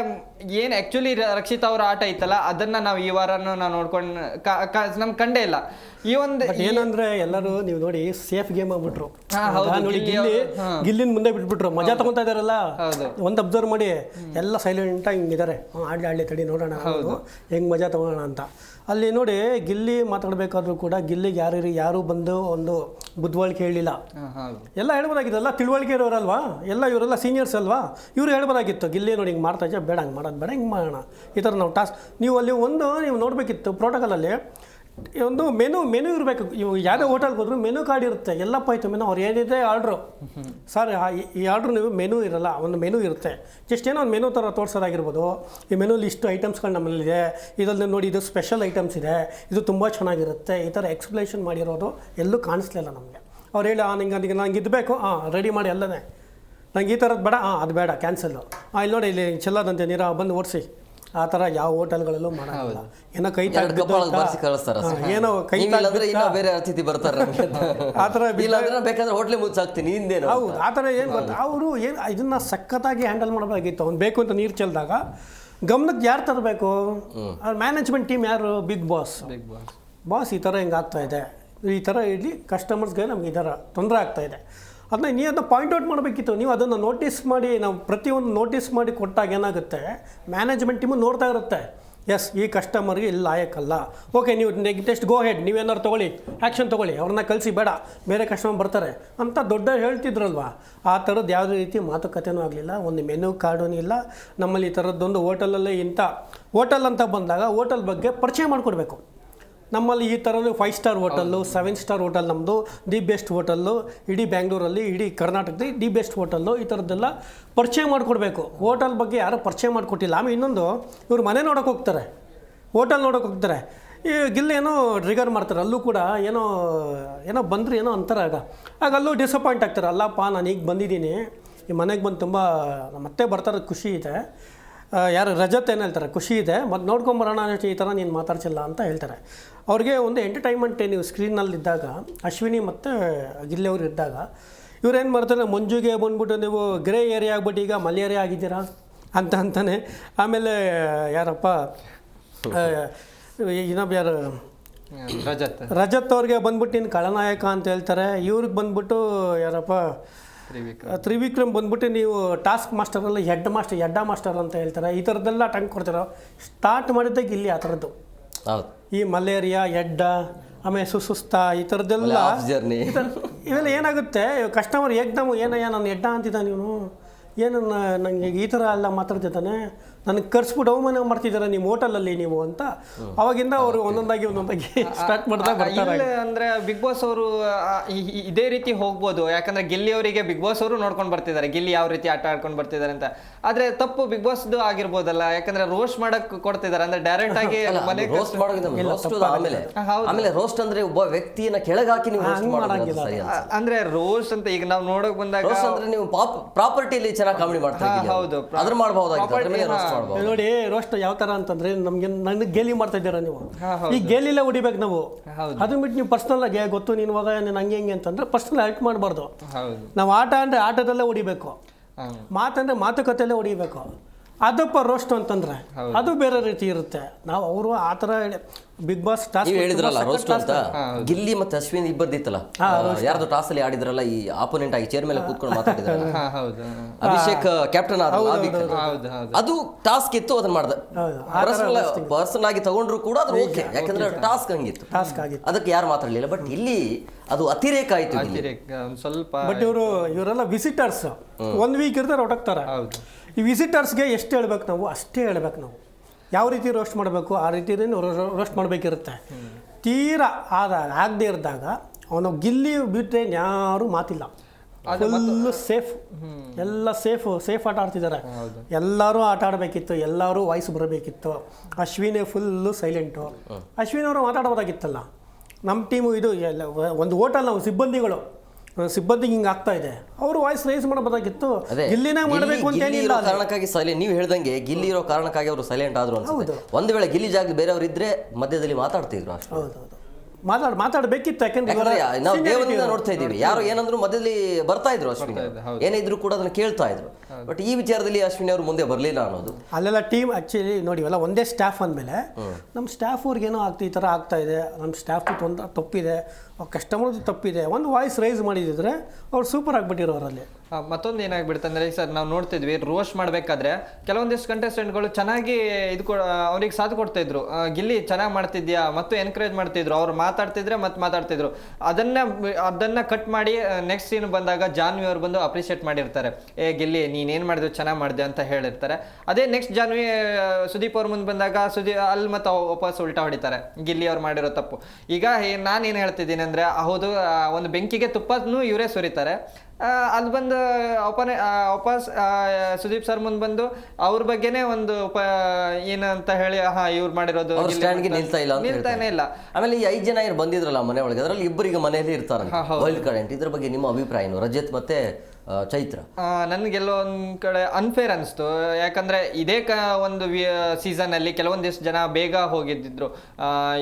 ಏನು ಆ್ಯಕ್ಚುಲಿ ರಕ್ಷಿತಾ ಅವರ ಆಟ ಇತ್ತಲ್ಲ ಅದನ್ನ ನಾವು ಈ ವಾರನೂ ನಾವು ನೋಡ್ಕೊಂಡು ನಮ್ಗೆ ಕಂಡೇ ಇಲ್ಲ. ಈ ಒಂದು ಏನಂದ್ರೆ ಎಲ್ಲರೂ ನೀವು ನೋಡಿ ಸೇಫ್ ಗೇಮ್ ಆಗ್ಬಿಟ್ರು? ನೋಡಿ ಗಿಲ್ಲಿ. ಗಿಲ್ಲಿನ ಮುಂದೆ ಬಿಟ್ಬಿಟ್ರು. ಮಜಾ ತಗೊಂತಾ ಇದಾರಲ್ಲ. ಒಂದು ಅಬ್ಸರ್ವ್ ಮಾಡಿ ಎಲ್ಲ ಸೈಲೆಂಟ್ ಆಗಿ ಹಿಂಗಿದ್ದಾರೆ ಆಡ್ಲಿ ಆಡ್ಲಿ ತಡಿ ನೋಡೋಣ ಹೌದು. ಹೆಂಗ್ ಮಜಾ ತಗೋಣ ಅಂತ. ಅಲ್ಲಿ ನೋಡಿ ಗಿಲ್ಲಿ ಮಾತಾಡಬೇಕಾದ್ರೂ ಕೂಡ ಗಿಲ್ಲಿಗೆ ಯಾರು ಯಾರು ಬಂದು ಒಂದು ಬುದ್ಧವಳಿಕೆ ಹೇಳಿಲ್ಲ. ಎಲ್ಲ ಹೇಳ್ಬೋದಾಗಿತ್ತು ಎಲ್ಲ ಹೇಳ್ಬೋದಾಗಿತ್ತಲ್ಲ ತಿಳುವಳಿಕೆ ಇರೋರಲ್ವಾ? ಎಲ್ಲ ಇವರೆಲ್ಲ ಸೀನಿಯರ್ಸ್ ಅಲ್ವಾ? ಇವರು ಹೇಳ್ಬೋದಾಗಿತ್ತು ಗಿಲ್ಲಿ ನೋಡಿ ಹಿಂಗೆ ಮಾಡ್ತಾ ಇದ್ದೆ ಬೇಡ ಹಂಗೆ ಮಾಡೋದು ಬೇಡ ಹಿಂಗೆ ಮಾಡೋಣ. ಈ ಥರ ನಾವು ಟಾಸ್ಕ್ ನೀವು ಅಲ್ಲಿ ಒಂದು ನೀವು ನೋಡಬೇಕಿತ್ತು ಪ್ರೋಟೋಕಾಲಲ್ಲಿ ಒಂದು ಮೆನು ಮೆನು ಇರಬೇಕು. ಇವು ಯಾವುದೇ ಹೋಟೆಲ್ಗೆ ಹೋದ್ರು ಮೆನು ಕಾರ್ಡ್ ಇರುತ್ತೆ. ಎಲ್ಲಪ್ಪ ಆಯ್ತು ಮೆನು ಅವ್ರು ಏನಿದೆ ಆರ್ಡ್ರು ಸರ್ ಈ ಆರ್ಡ್ರು ನೀವು ಮೆನು ಇರಲ್ಲ, ಒಂದು ಮೆನು ಇರುತ್ತೆ. ಜಸ್ಟ್ ಏನೋ ಒಂದು ಮೆನು ಥರ ತೋರಿಸೋದಾಗಿರ್ಬೋದು. ಈ ಮೆನುಲಿ ಇಷ್ಟು ಐಟಮ್ಸ್ಗಳು ನಮ್ಮಲ್ಲಿದೆ. ಇದರಲ್ಲಿ ನೋಡಿ, ಇದು ಸ್ಪೆಷಲ್ ಐಟಮ್ಸ್ ಇದೆ. ಇದು ತುಂಬ ಚೆನ್ನಾಗಿರುತ್ತೆ. ಈ ಥರ ಎಕ್ಸ್ಪ್ಲೇಷನ್ ಮಾಡಿರೋದು ಎಲ್ಲೂ ಕಾಣಿಸ್ಲಿಲ್ಲ ನಮಗೆ. ಅವ್ರು ಹೇಳಿ, ಆ, ನಿಂಗೆ ಅದಕ್ಕೆ ನಂಗೆ ಇದು ಬೇಕು. ಹಾಂ ರೆಡಿ ಮಾಡಿ ಅಲ್ಲದೆ ನಂಗೆ ಈ ಥರದ್ದು ಬೇಡ. ಹಾಂ ಅದು ಬೇಡ ಕ್ಯಾನ್ಸಲ್ಲು ಹಾಂ ಇಲ್ಲಿ ನೋಡಿ, ಇಲ್ಲಿ ಚೆಲ್ಲದಂತೆ ನೀರ, ಬಂದು ಓಡಿಸಿ. ಆ ಥರ ಯಾವ ಹೋಟೆಲ್ಗಳಲ್ಲೂ ಮಾಡೋಲ್ಲ. ಏನೋ ಕೈ ಬರ್ಸಿ ಕಳಿಸ್ತಾರ ಏನೋ ಕೈ ಇಲ್ಲಾಂದ್ರೆ ಇನ್ನ ಬೇರೆ ಅತಿಥಿ ಬರ್ತಾರೆ. ಆ ಥರ ಇಲ್ಲಾಂದ್ರೆ ಬೇಕಾದ್ರೆ ಹೋಟ್ಲೆ ಮುಚ್ಚಾಕ್ತೀನಿ ಹಿಂದೇನು ಹೌದು ಆ ಥರ ಏನು ಗೊತ್ತಾ? ಅವರು ಏನು ಇದನ್ನ ಸಖತ್ತಾಗಿ ಹ್ಯಾಂಡಲ್ ಮಾಡಬೇಕಾಗಿತ್ತು. ಅವ್ನು ಬೇಕು ಅಂತ ನೀರು ಚೆಲ್ದಾಗ ಗಮನಕ್ಕೆ ಯಾರು ತರಬೇಕು? ಮ್ಯಾನೇಜ್ಮೆಂಟ್ ಟೀಮ್ ಯಾರು? Big boss big boss boss ಈ ಥರ ಹಿಂಗೆ ಆಗ್ತಾ ಇದೆ. ಈ ಥರ ಇಲ್ಲಿ ಕಸ್ಟಮರ್ಸ್ಗೆ ನಮ್ಗೆ ಈ ಥರ ತೊಂದರೆ ಆಗ್ತಾ ಇದೆ. ಅದನ್ನ ನೀವು ಅದನ್ನ ಪಾಯಿಂಟ್ ಔಟ್ ಮಾಡಬೇಕಿತ್ತು. ನೀವು ಅದನ್ನು ನೋಟಿಸ್ ಮಾಡಿ, ನಾವು ಪ್ರತಿಯೊಂದು ನೋಟಿಸ್ ಮಾಡಿ ಕೊಟ್ಟಾಗ ಏನಾಗುತ್ತೆ? ಮ್ಯಾನೇಜ್ಮೆಂಟ್ ಟೀಮು ನೋಡ್ತಾ ಇರುತ್ತೆ. ಎಸ್ ಈ ಕಸ್ಟಮರ್ಗೆ ಇಲ್ಲಿ ಲಾಯಕ್ಕಲ್ಲ ಓಕೆ ನೀವು ನೆಕ್ಸ್ಟ್ ಗೋ ಹೆಡ್ ನೀವೇನಾದ್ರು ತೊಗೊಳ್ಳಿ. ಆ್ಯಕ್ಷನ್ ತೊಗೊಳ್ಳಿ. ಅವ್ರನ್ನ ಕಳಿಸಿ, ಬೇಡ. ಬೇರೆ ಕಸ್ಟಮರ್ ಬರ್ತಾರೆ. ಅಂತ ದೊಡ್ಡ ಹೇಳ್ತಿದ್ರಲ್ವಾ? ಆ ಥರದ್ದು ಯಾವುದೇ ರೀತಿ ಮಾತುಕತೆನೂ ಆಗಲಿಲ್ಲ. ಒಂದು ಮೆನು ಕಾರ್ಡೂ ಇಲ್ಲ. ನಮ್ಮಲ್ಲಿ ಈ ಥರದ್ದೊಂದು ಹೋಟೆಲಲ್ಲೇ ಇಂಥ ಹೋಟೆಲ್ ಅಂತ ಬಂದಾಗ ಹೋಟೆಲ್ ಬಗ್ಗೆ ಪರಿಚಯ ಮಾಡಿಕೊಡ್ಬೇಕು. ನಮ್ಮಲ್ಲಿ ಈ ಥರನೂ five star hotel seven star hotel ನಮ್ಮದು ದಿ ಬೆಸ್ಟ್ ಹೋಟೆಲ್ಲು ಇಡೀ ಬ್ಯಾಂಗ್ಳೂರಲ್ಲಿ ಇಡೀ ಕರ್ನಾಟಕದಲ್ಲಿ ದಿ ಬೆಸ್ಟ್ ಹೋಟೆಲ್ಲು ಈ ಥರದ್ದೆಲ್ಲ ಪರಿಚಯ ಮಾಡಿಕೊಡ್ಬೇಕು. ಹೋಟೆಲ್ ಬಗ್ಗೆ ಯಾರೂ ಪರಿಚಯ ಮಾಡಿಕೊಟ್ಟಿಲ್ಲ. ಆಮೇಲೆ ಇನ್ನೊಂದು ಇವರು ಮನೆ ನೋಡೋಕೆ ಹೋಗ್ತಾರೆ. ಹೋಟೆಲ್ ನೋಡೋಕೆ ಹೋಗ್ತಾರೆ. ಈ ಗಿಲ್ ಏನೋ ಟ್ರಿಗರ್ ಮಾಡ್ತಾರೆ. ಅಲ್ಲೂ ಕೂಡ ಏನೋ ಏನೋ ಬಂದರೆ ಏನೋ ಅಂತಾರೆ ಆಗ. ಆಗ ಅಲ್ಲೂ ಡಿಸಪಾಯಿಂಟ್ ಆಗ್ತಾರೆ. ಅಲ್ಲಪ್ಪ ನಾನು ಈಗ ಬಂದಿದ್ದೀನಿ. ಈ ಮನೆಗೆ ಬಂದು ತುಂಬ ಮತ್ತೆ ಬರ್ತಾರೆ ಖುಷಿ ಇದೆ. ಯಾರು ರಜತ್ ಏನು ಹೇಳ್ತಾರೆ? ಖುಷಿ ಇದೆ. ಮತ್ತು ನೋಡ್ಕೊಂಬರೋಣ ಅಷ್ಟು ಈ ಥರ ನೀನು ಮಾತಾಡ್ಸಿಲ್ಲ ಅಂತ ಹೇಳ್ತಾರೆ. ಅವ್ರಿಗೆ ಒಂದು ಎಂಟರ್ಟೈನ್ಮೆಂಟ್ ನೀವು ಸ್ಕ್ರೀನಲ್ಲಿದ್ದಾಗ ಅಶ್ವಿನಿ ಮತ್ತು ಗಿಲ್ಲಿ ಅವರು ಇದ್ದಾಗ ಇವ್ರೇನು ಮಾಡ್ತಾರೆ? ಮಂಜುಗೆ ಬಂದ್ಬಿಟ್ಟು ನೀವು ಗ್ರೇ ಏರಿಯಾ ಆಗ್ಬಿಟ್ಟು ಈಗ ಮಲೇರಿಯಾ ಆಗಿದ್ದೀರಾ? ಅಂತ ಅಂತಾನೆ. ಆಮೇಲೆ ಯಾರಪ್ಪ? ಇನ್ನೊಬ್ಬ ಯಾರು? ರಜತ್. ರಜತ್ ಅವ್ರಿಗೆ ಬಂದ್ಬಿಟ್ಟು ನೀನು ಖಳನಾಯಕ ಅಂತ ಹೇಳ್ತಾರೆ. ಇವ್ರಿಗೆ ಬಂದ್ಬಿಟ್ಟು ಯಾರಪ್ಪ? ತ್ರಿವಿಕ್ರಮ್. ಬಂದ್ಬಿಟ್ಟು ನೀವು ಟಾಸ್ಕ್ ಮಾಸ್ಟರಲ್ಲಿ ಹೆಡ್ ಮಾಸ್ಟರ್ ಎಡ್ಡ ಮಾಸ್ಟರ್ ಅಂತ ಹೇಳ್ತಾರೆ? ಈ ಥರದ್ದೆಲ್ಲ ಟಂಕ್ ಕೊಡ್ತಾರೆ? ಸ್ಟಾರ್ಟ್ ಮಾಡಿದ್ದಾಗ ಇಲ್ಲಿ ಆ ಥರದ್ದು ಈ ಮಲೇರಿಯಾ ಎಡ್ಡ ಆಮೇಲೆ ಸುಸುಸ್ತ ಈ ಥರದ್ದೆಲ್ಲ ಜರ್ನಿ ಇವೆಲ್ಲ ಏನಾಗುತ್ತೆ? ಕಸ್ಟಮರ್ ಏಕ್ದಮ್ ಏನಯ್ಯ ನಾನು ಎಡ್ಡ ಅಂತಿದ್ದ ನೀನು ಏನು ನನಗೆ ಈ ಥರ ಎಲ್ಲ ಮಾತಾಡ್ತಿದ್ದಾನೆ? ನನಗೆ ಕರ್ಸ್ಬಿಟ್ಟು ಅವಮಾನ ಮಾಡ್ತಿದ್ದಾರೆ ನಿಮ್ಮ ಹೋಟೆಲಲ್ಲಿ ನೀವು ಅಂತ ಅವಾಗಿಂದ ಅವರು ಒಂದೊಂದಾಗಿ ಒಂದೊಂದಾಗಿ ಸ್ಟಾರ್ಟ್ ಮಾಡ್ತಾ ಬರ್ತಾರೆ. ಇಲ್ಲ ಅಂದ್ರೆ ಬಿಗ್ ಬಾಸ್ ಅವರು ಇದೇ ರೀತಿ ಹೋಗ್ಬೋದು. ಯಾಕಂದ್ರೆ ಗಿಲ್ಲಿ ಅವರಿಗೆ ಬಿಗ್ ಬಾಸ್ ಅವರು ನೋಡ್ಕೊಂಡು ಬರ್ತಿದ್ದಾರೆ ಗಿಲ್ಲಿ ಯಾವ ರೀತಿ ಆಟ ಆಡ್ಕೊಂಡು ಬರ್ತಿದ್ದಾರೆ ಅಂತ. ಆದ್ರೆ ತಪ್ಪು ಬಿಗ್ ಬಾಸ್ ಆಗಿರ್ಬೋದಲ್ಲ. ಯಾಕಂದ್ರೆ ರೋಸ್ಟ್ ಮಾಡಕ್ ಕೊಡ್ತಿದ್ದಾರೆ ಅಂದ್ರೆ ಡೈರೆಕ್ಟ್ *laughs* ಆಗಿ ಮನೆ ರೋಸ್ಟ್ ಮಾಡೋದು ರೋಸ್ಟ್ ಆಮೇಲೆ ಆಮೇಲೆ ರೋಸ್ಟ್ ಅಂದ್ರೆ ಒಬ್ಬ ವ್ಯಕ್ತಿಯನ್ನ ಕೆಳಗಾಕಿ ನೀವು ರೋಸ್ಟ್ ಮಾಡೋದು ಸರಿ ಅಲ್ಲ. ಅಂದ್ರೆ ರೋಸ್ಟ್ ಅಂತ ಈಗ ನಾವು ನೋಡಕ್ ಬಂದಾಗ ರೋಸ್ಟ್ ಅಂದ್ರೆ ನೀವು ಪ್ರಾಪರ್ಟಿಲಿ ಚೆನ್ನಾಗಿ ಕಾಮಿಡಿ ಮಾಡ್ತಾ ಹೌದು. ಅದ್ರ ಮಾಡಬಹುದಾಗಿತ್ತು. ನೋಡಿ ರೋಸ್ಟ್ ಯಾವ ತರ ಅಂತಂದ್ರೆ ನಮ್ಗೆ ನನ್ನ ಗೇಲಿ ಮಾಡ್ತಾ ಇದ್ದೀರಾ ನೀವು? ಈ ಗೇಲಿಲ್ಲ ಹೊಡಿಬೇಕು ನಾವು. ಅದು ಅದನ್ನ ಬಿಟ್ಟು ನೀವು ಪರ್ಸನಲ್ ಆಗಿ ಗೊತ್ತು ನೀನು ಇವಾಗ ನೀನು ಹಂಗೆ ಹಿಂಗೆ ಅಂತಂದ್ರೆ ಪರ್ಸನಲ್ ಹರ್ಟ್ ಮಾಡಬಾರ್ದು. ನಾವು ಆಟ ಅಂದ್ರೆ ಆಟದಲ್ಲೇ ಹೊಡಿಬೇಕು. ಮಾತಂದ್ರೆ ಮಾತುಕತೆಯಲ್ಲೇ ಹೊಡಿಬೇಕು. ಅದಪ್ಪ ರೋಸ್ಟ್ ಅಂತಂದ್ರೆ ಅದು ಬೇರೆ ರೀತಿ ಇರುತ್ತೆ. ನಾವು ಅವರು ಆ ಥರ ಬಿಗ್ ಬಾಸ್ ಟಾಸ್ಕ್ ಹೇಳಿದ್ರಲ್ಲ ರೋಸ್ಟ್ ಅಂತ? ಗಿಲ್ಲಿ ಮತ್ತೆ ಅಶ್ವಿನ್ ಇಬ್ಬರ್ದಿತ್ತಲ್ಲ ಯಾರ್ದು ಟಾಸ್ ಅಲ್ಲಿ ಆಡಿದ್ರಲ್ಲ ಈ ಆಪೋನೆಂಟ್ ಆಗಿ ಚೇರ್ ಮೇಲೆ ಕೂತ್ಕೊಂಡು ಮಾತಾಡಿದ್ರಲ್ಲ? ಹೌದು. ಅಭಿಷೇಕ್ ಕ್ಯಾಪ್ಟನ್ ಆದ ಅದು ಟಾಸ್ಕ್ ಇತ್ತು ಅದನ್ನ ಮಾಡ್ದೆ. ಹೌದು. ಪರ್ಸನಲ್ ಪರ್ಸನಲ್ ಆಗಿ ತಗೊಂಡ್ರು ಕೂಡ ಅದು ಓಕೆ ಯಾಕಂದ್ರೆ ಟಾಸ್ಕ್ ಹಂಗಿತ್ತು. ಟಾಸ್ಕ್ ಆಗಿತ್ತು. ಅದಕ್ಕೆ ಯಾರು ಮಾತಾಡಲಿಲ್ಲ ಬಟ್ ಇಲ್ಲಿ ಅದು ಅತಿರೇಕ ಆಯ್ತು ಇಲ್ಲಿ ಅತಿರೇಕ ಸ್ವಲ್ಪ ಬಟ್ ಇವರು ಇವರೆಲ್ಲ ವಿಸಿಟರ್ಸ್ ಒಂದ್ ವೀಕ್ ಇರ್ತಾರೆ ಹೊರಟಾಗ್ತಾರೆ. ಹೌದು. ಈ ವಿಸಿಟರ್ಸ್ಗೆ ಎಷ್ಟು ಹೇಳ್ಬೇಕು ನಾವು? ಅಷ್ಟೇ ಹೇಳ್ಬೇಕು ನಾವು. ಯಾವ ರೀತಿ ರೋಸ್ಟ್ ಮಾಡಬೇಕು? ಆ ರೀತಿ ರೋಸ್ಟ್ ಮಾಡಬೇಕಿರುತ್ತೆ. ತೀರಾ ಆದ ಆಗದೇ ಇರಿದಾಗ ಅವನು ಗಿಲ್ಲಿ ಬಿಟ್ಟರೆ ಯಾರೂ ಮಾತಿಲ್ಲ. ಫುಲ್ಲು ಸೇಫ್ ಎಲ್ಲ ಸೇಫ್ ಸೇಫ್ ಆಟ ಆಡ್ತಿದ್ದಾರೆ. ಎಲ್ಲರೂ ಆಟ ಆಡಬೇಕಿತ್ತು ಎಲ್ಲರೂ ವಾಯ್ಸ್ ಬರಬೇಕಿತ್ತು. ಅಶ್ವಿನೇ ಫುಲ್ಲು ಸೈಲೆಂಟು ಅಶ್ವಿನ್ ಅವರು ಮಾತಾಡೋದಾಗಿತ್ತಲ್ಲ. ನಮ್ಮ ಟೀಮು ಇದು ಎಲ್ಲ ಒಂದು ಹೋಟೆಲ್ ನಾವು ಸಿಬ್ಬಂದಿಗಳು. ಸಿಬ್ಬಂದಿಗೆ ಹಿಂಗೆ ಆಗ್ತಾ ಇದೆ. ಅವರು ವಾಯ್ಸ್ ರೈಸ್ ಮಾಡಬೇಕಾಗಿತ್ತು ಅದೇ ಗಿಲ್ಲಿನೇ ಮಾಡಬೇಕು ಅಂತ ಏನಿಲ್ಲ ಕಾರಣಕ್ಕಾಗಿ ಸೈಲೆಂಟ್ ನೀವು ಹೇಳ್ದಂಗೆ ಗಿಲ್ಲಿ ಇರೋ ಕಾರಣಕ್ಕಾಗಿ ಅವರು ಸೈಲೆಂಟ್ ಆದ್ರು ಅಂತ ಒಂದು ವೇಳೆ ಗಿಲ್ಲಿ ಜಾಗ ಬೇರೆಯವರು ಇದ್ರೆ ಮಧ್ಯದಲ್ಲಿ ಮಾತಾಡ್ತಿದ್ರು ಅಷ್ಟೇ. ಹೌದು ಮಾತಾಡ್ ಮಾತಾಡಬೇಕಿತ್ತು ಯಾಕಂದ್ರೆ ನಾವು ದೇವರಿಂದ ನೋಡ್ತಾ ಇದ್ದೀವಿ. ಯಾರು ಏನಂದ್ರು ಮಧ್ಯದಲ್ಲಿ ಬರ್ತಾ ಇದ್ರು ಅಶ್ವಿನಿ ಅವರು. ಏನೇ ಇದ್ರು ಕೂಡ ಅದನ್ನ ಕೇಳ್ತಾ ಇದ್ರು. ಬಟ್ ಈ ವಿಚಾರದಲ್ಲಿ ಅಶ್ವಿನಿ ಅವರು ಮುಂದೆ ಬರಲಿಲ್ಲ ಅನ್ನೋದು. ಅಲ್ಲೆಲ್ಲ ಟೀಮ್ ಆಕ್ಚುಲಿ ನೋಡಿವಲ್ಲ ಒಂದೇ ಸ್ಟಾಫ್ ಅಂದಮೇಲೆ ನಮ್ಮ ಸ್ಟಾಫ್ ಅವ್ರಿಗೇನೋ ಆಗ್ತಾ ಈ ಥರ ಆಗ್ತಾ ಇದೆ. ನಮ್ಮ ಸ್ಟಾಫ್ ತೊಂದರೆ ತಪ್ಪಿದೆ. ಕಸ್ಟಮರ್ದು ತಪ್ಪಿದೆ. ಒಂದು ವಾಯ್ಸ್ ರೈಸ್ ಮಾಡಿದಿದ್ರೆ ಅವ್ರು ಸೂಪರ್ ಆಗಿಬಿಟ್ಟಿರೋ ಅವರಲ್ಲಿ. ಮತ್ತೊಂದು ಏನಾಗ್ಬಿಡ್ತಂದ್ರೆ ಸರ್ ನಾವು ನೋಡ್ತಿದ್ವಿ ರೋಸ್ಟ್ ಮಾಡಬೇಕಾದ್ರೆ ಕೆಲವೊಂದಿಷ್ಟು ಕಂಟೆಸ್ಟೆಂಟ್ಗಳು ಚೆನ್ನಾಗಿ ಇದು ಅವ್ರಿಗೆ ಸಾಥ್ ಕೊಡ್ತಾ ಇದ್ರು. ಗಿಲ್ಲಿ ಚೆನ್ನಾಗಿ ಮಾಡ್ತಿದ್ಯಾ? ಮತ್ತು ಎನ್ಕರೇಜ್ ಮಾಡ್ತಿದ್ರು. ಅವ್ರು ಮಾತಾಡ್ತಿದ್ರೆ ಮತ್ತೆ ಮಾತಾಡ್ತಿದ್ರು. ಅದನ್ನ, ಅದನ್ನು ಕಟ್ ಮಾಡಿ ನೆಕ್ಸ್ಟ್ ಸೀನ್ ಬಂದಾಗ ಜಾನ್ವಿ ಅವ್ರು ಬಂದು ಅಪ್ರಿಷಿಯೇಟ್ ಮಾಡಿರ್ತಾರೆ. ಏ, ಗಿಲ್ಲಿ, ನೀನೇನ್ ಮಾಡಿದ್ರು ಚೆನ್ನಾಗಿ ಮಾಡಿದೆ ಅಂತ ಹೇಳಿರ್ತಾರೆ. ಅದೇ ನೆಕ್ಸ್ಟ್ ಜಾನ್ವಿ ಸುದೀಪ್ ಅವ್ರ ಮುಂದೆ ಬಂದಾಗ ಸುದೀಪ್ ಅಲ್ಲಿ ಮತ್ತೆ ವಾಪಸ್ ಉಲ್ಟಾ ಹೊಡಿತಾರೆ. ಗಿಲ್ಲಿ ಅವ್ರು ಮಾಡಿರೋ ತಪ್ಪು. ಈಗ ನಾನು ಏನು ಹೇಳ್ತಿದ್ದೀನಿ ಅಂದ್ರೆ ಹೌದು ಒಂದು ಬೆಂಕಿಗೆ ತುಪ್ಪನೂ ಇವರೇ ಸುರಿತಾರೆ. ಅಲ್ಲಿ ಬಂದು ಒಪನೆ ವಾಪಸ್ ಸುದೀಪ್ ಸರ್ ಮುಂದೆ ಬಂದು ಅವ್ರ ಬಗ್ಗೆನೇ ಒಂದು ಉಪ ಏನಂತ ಹೇಳಿ ಹಾ ಇವ್ರು ಮಾಡಿರೋದು ಸ್ಟ್ಯಾಂಡ್ಗೆ ನಿಲ್ತಾ ಇಲ್ಲ ನಿಲ್ತಾನೆ ಇಲ್ಲ. ಆಮೇಲೆ ಈ ಐದು ಜನ ಇವ್ರು ಬಂದಿದ್ರಲ್ಲ ಮನೆ ಒಳಗೆ ಅದರಲ್ಲಿ ಇಬ್ಬರಿಗೆ ಮನೆಯಲ್ಲಿ ಇರ್ತಾರೆ. ವೈಲ್ಡ್ ಕರೆಂಟ್ ಇದ್ರ ಬಗ್ಗೆ ನಿಮ್ಮ ಅಭಿಪ್ರಾಯನು ರಜತ್ ಮತ್ತೆ ಚೈತ್ರ. ನನಗೆಲ್ಲೋ ಒಂದು ಕಡೆ ಅನ್ಫೇರ್ ಅನಿಸ್ತು. ಯಾಕಂದರೆ ಇದೇ ಕ ಒಂದು ಸೀಸನ್ ಅಲ್ಲಿ ಕೆಲವೊಂದಿಷ್ಟು ಜನ ಬೇಗ ಹೋಗಿದ್ದಿದ್ರು.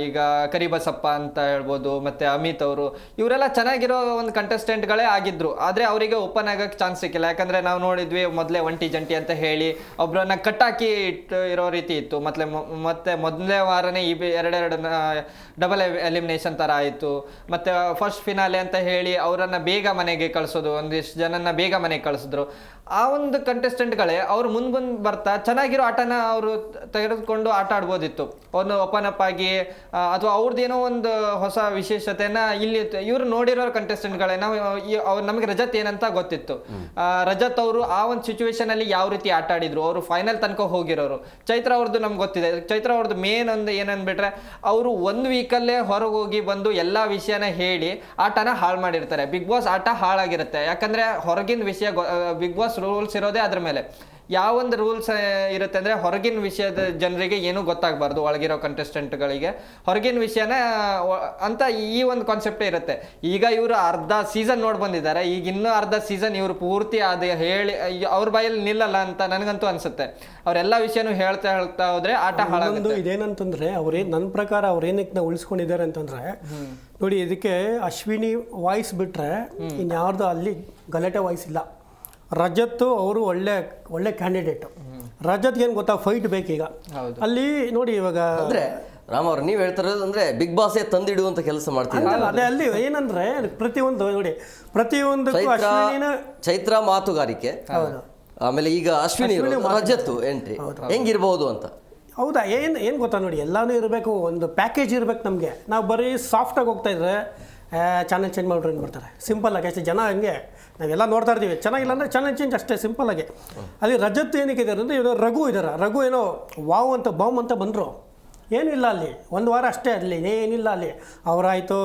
ಈಗ ಕರಿಬಸಪ್ಪ ಅಂತ ಹೇಳ್ಬೋದು, ಮತ್ತು ಅಮಿತ್ ಅವರು, ಇವರೆಲ್ಲ ಚೆನ್ನಾಗಿರೋ ಒಂದು ಕಂಟೆಸ್ಟೆಂಟ್ಗಳೇ ಆಗಿದ್ರು. ಆದರೆ ಅವರಿಗೆ ಓಪನ್ ಆಗೋಕ್ಕೆ ಚಾನ್ಸ್ ಸಿಕ್ಕಿಲ್ಲ. ಯಾಕಂದರೆ ನಾವು ನೋಡಿದ್ವಿ ಮೊದಲೇ ಒಂಟಿ ಜಂಟಿ ಅಂತ ಹೇಳಿ ಒಬ್ಬರನ್ನ ಕಟ್ಟಾಕಿ ಇಟ್ಟು ಇರೋ ರೀತಿ ಇತ್ತು. ಮತ್ತು ಮತ್ತೆ ಮೊದಲನೇ ವಾರನೇ ಈ ಎರಡೆರಡು ಡಬಲ್ ಎಲಿಮಿನೇಷನ್ ಥರ ಆಯಿತು. ಮತ್ತು ಫಸ್ಟ್ ಫಿನಾಲೆ ಅಂತ ಹೇಳಿ ಅವರನ್ನು ಬೇಗ ಮನೆಗೆ ಕಳಿಸೋದು. ಒಂದಿಷ್ಟು ಜನನ ಬೇಗ ಮನೆಗೆ ಕಳಿಸಿದ್ರು. ಆ ಒಂದು ಕಂಟೆಸ್ಟೆಂಟ್ಗಳೇ ಅವ್ರು ಮುಂದೆ ಮುಂದೆ ಬರ್ತಾ ಚೆನ್ನಾಗಿರೋ ಆಟನ ಅವರು ತೆಗೆದುಕೊಂಡು ಆಟ ಆಡ್ಬೋದಿತ್ತು. ಒಂದು ಓಪನ್ ಅಪ್ ಆಗಿ ಅಥವಾ ಅವ್ರದ್ದೇನೋ ಒಂದು ಹೊಸ ವಿಶೇಷತೆನ ಇಲ್ಲಿ ಇವರು ನೋಡಿರೋ ಕಂಟೆಸ್ಟೆಂಟ್ಗಳೇ ನಾವು ಅವ್ರು ನಮಗೆ ರಜತ್ ಏನಂತ ಗೊತ್ತಿತ್ತು. ರಜತ್ ಅವರು ಆ ಒಂದು ಸಿಚುವೇಶನ್ ಅಲ್ಲಿ ಯಾವ ರೀತಿ ಆಟ ಆಡಿದ್ರು ಅವರು ಫೈನಲ್ ತನಕ ಹೋಗಿರೋರು. ಚೈತ್ರ ಅವ್ರದ್ದು ನಮ್ಗೆ ಗೊತ್ತಿದೆ. ಚೈತ್ರ ಅವ್ರದ್ದು ಮೇನ್ ಒಂದು ಏನಂದ್ಬಿಟ್ರೆ ಅವರು ಒಂದು ವೀಕಲ್ಲೇ ಹೊರಗೆ ಹೋಗಿ ಬಂದು ಎಲ್ಲ ವಿಷಯನ ಹೇಳಿ ಆಟನ ಹಾಳು ಮಾಡಿರ್ತಾರೆ. ಬಿಗ್ ಬಾಸ್ ಆಟ ಹಾಳಾಗಿರುತ್ತೆ. ಯಾಕಂದ್ರೆ ಹೊರಗಿನ ವಿಷಯ ಬಿಗ್ ಬಾಸ್ ರೂಲ್ಸ್ ಇರೋದೇ ಅದ್ರ ಮೇಲೆ. ಯಾವೊಂದು ರೂಲ್ಸ್ ಇರುತ್ತೆ ಅಂದ್ರೆ ಹೊರಗಿನ ವಿಷಯದ ಜನರಿಗೆ ಏನೂ ಗೊತ್ತಾಗಬಾರ್ದು ಒಳಗಿರೋ ಕಂಟೆಸ್ಟೆಂಟ್ಗಳಿಗೆ ಹೊರಗಿನ ವಿಷಯನ ಅಂತ ಈ ಒಂದು ಕಾನ್ಸೆಪ್ಟೇ ಇರುತ್ತೆ. ಈಗ ಇವರು ಅರ್ಧ ಸೀಸನ್ ನೋಡಿ ಬಂದಿದ್ದಾರೆ. ಈಗ ಇನ್ನೂ ಅರ್ಧ ಸೀಸನ್ ಇವರು ಪೂರ್ತಿ ಅದು ಹೇಳಿ ಅವ್ರ ಬಾಯಲ್ಲಿ ನಿಲ್ಲಲ್ಲ ಅಂತ ನನಗಂತೂ ಅನಿಸುತ್ತೆ. ಅವರೆಲ್ಲ ವಿಷಯನೂ ಹೇಳ್ತಾ ಹೇಳ್ತಾ ಹೋದ್ರೆ ಆಟ ಹಾಳಾಗುತ್ತೆ. ಇದೇನಂತಂದ್ರೆ ಅವ್ರೇನು ನನ್ನ ಪ್ರಕಾರ ಅವ್ರೇನಕ್ಕೆ ಉಳಿಸ್ಕೊಂಡಿದ್ದಾರೆ ಅಂತಂದ್ರೆ ನೋಡಿ ಇದಕ್ಕೆ ಅಶ್ವಿನಿ ವಾಯ್ಸ್ ಬಿಟ್ರೆ ಇನ್ಯಾರ್ದು ಅಲ್ಲಿ ಗಲಾಟೆ ವಾಯ್ಸ್ ಇಲ್ಲ. ರಜತ್ತು ಅವರು ಒಳ್ಳೆ ಒಳ್ಳೆ ಕ್ಯಾಂಡಿಡೇಟ್ ರಜತ್ಗೆ ಏನು ಗೊತ್ತಾ ಫೈಟ್ ಬೇಕೀಗ. ಹೌದು. ಅಲ್ಲಿ ನೋಡಿ ಇವಾಗ ಅಂದ್ರೆ ರಾಮ್ ಅವ್ರು ನೀವು ಹೇಳ್ತಿರೋದು ಅಂದ್ರೆ ಬಿಗ್ ಬಾಸೇ ತಂದಿಡುವಂತ ಕೆಲಸ ಮಾಡ್ತೀವಿ ಅದೇ ಅಲ್ಲಿ ಏನಂದ್ರೆ ಪ್ರತಿಯೊಂದು ನೋಡಿ ಪ್ರತಿಯೊಂದಕ್ಕೂ ಚೈತ್ರ ಅಶ್ವಿನಿನ ಚೈತ್ರ ಮಾತುಗಾರಿಕೆ. ಹೌದು. ಆಮೇಲೆ ಈಗ ಅಶ್ವಿನಿ ರಜತ್ತು ಎಂಟ್ರಿ ಹೆಂಗಿರ್ಬಹುದು ಅಂತ? ಹೌದಾ ಏನು ಏನು ಗೊತ್ತಾ ನೋಡಿ ಎಲ್ಲಾನು ಇರಬೇಕು ಒಂದು ಪ್ಯಾಕೇಜ್ ಇರ್ಬೇಕು ನಮಗೆ. ನಾವು ಬರೀ ಸಾಫ್ಟಾಗಿ ಹೋಗ್ತಾ ಇದ್ರೆ ಚಾನಲ್ ಚೇಂಜ್ ಮಾಡ್ರಿ ಅಂದ್ಬಿಡ್ತಾರೆ ಸಿಂಪಲ್ ಆಗಿ ಅಷ್ಟೇ. ಜನ ಹಂಗೆ ನಾವೆಲ್ಲ ನೋಡ್ತಾ ಇರ್ತೀವಿ. ಚೆನ್ನಾಗಿಲ್ಲ ಅಂದರೆ ಚಾನಲ್ ಚೇಂಜ್ ಅಷ್ಟೇ ಸಿಂಪಲ್ ಆಗಿ. ಅಲ್ಲಿ ರಜತ್ ಏನಕ್ಕೆ ಇದ್ದಾರೆ ಅಂದರೆ ಇವರು ರಘು ಇದ್ದಾರೆ ರಘು ಏನೋ ವಾವ್ ಅಂತ ಬಾಮ್ ಅಂತ ಬಂದರು. ಏನಿಲ್ಲ ಅಲ್ಲಿ. ಒಂದು ವಾರ ಅಷ್ಟೇ ಅಲ್ಲಿ. ಏನಿಲ್ಲ ಅಲ್ಲಿ. ಅವರಾಯಿತು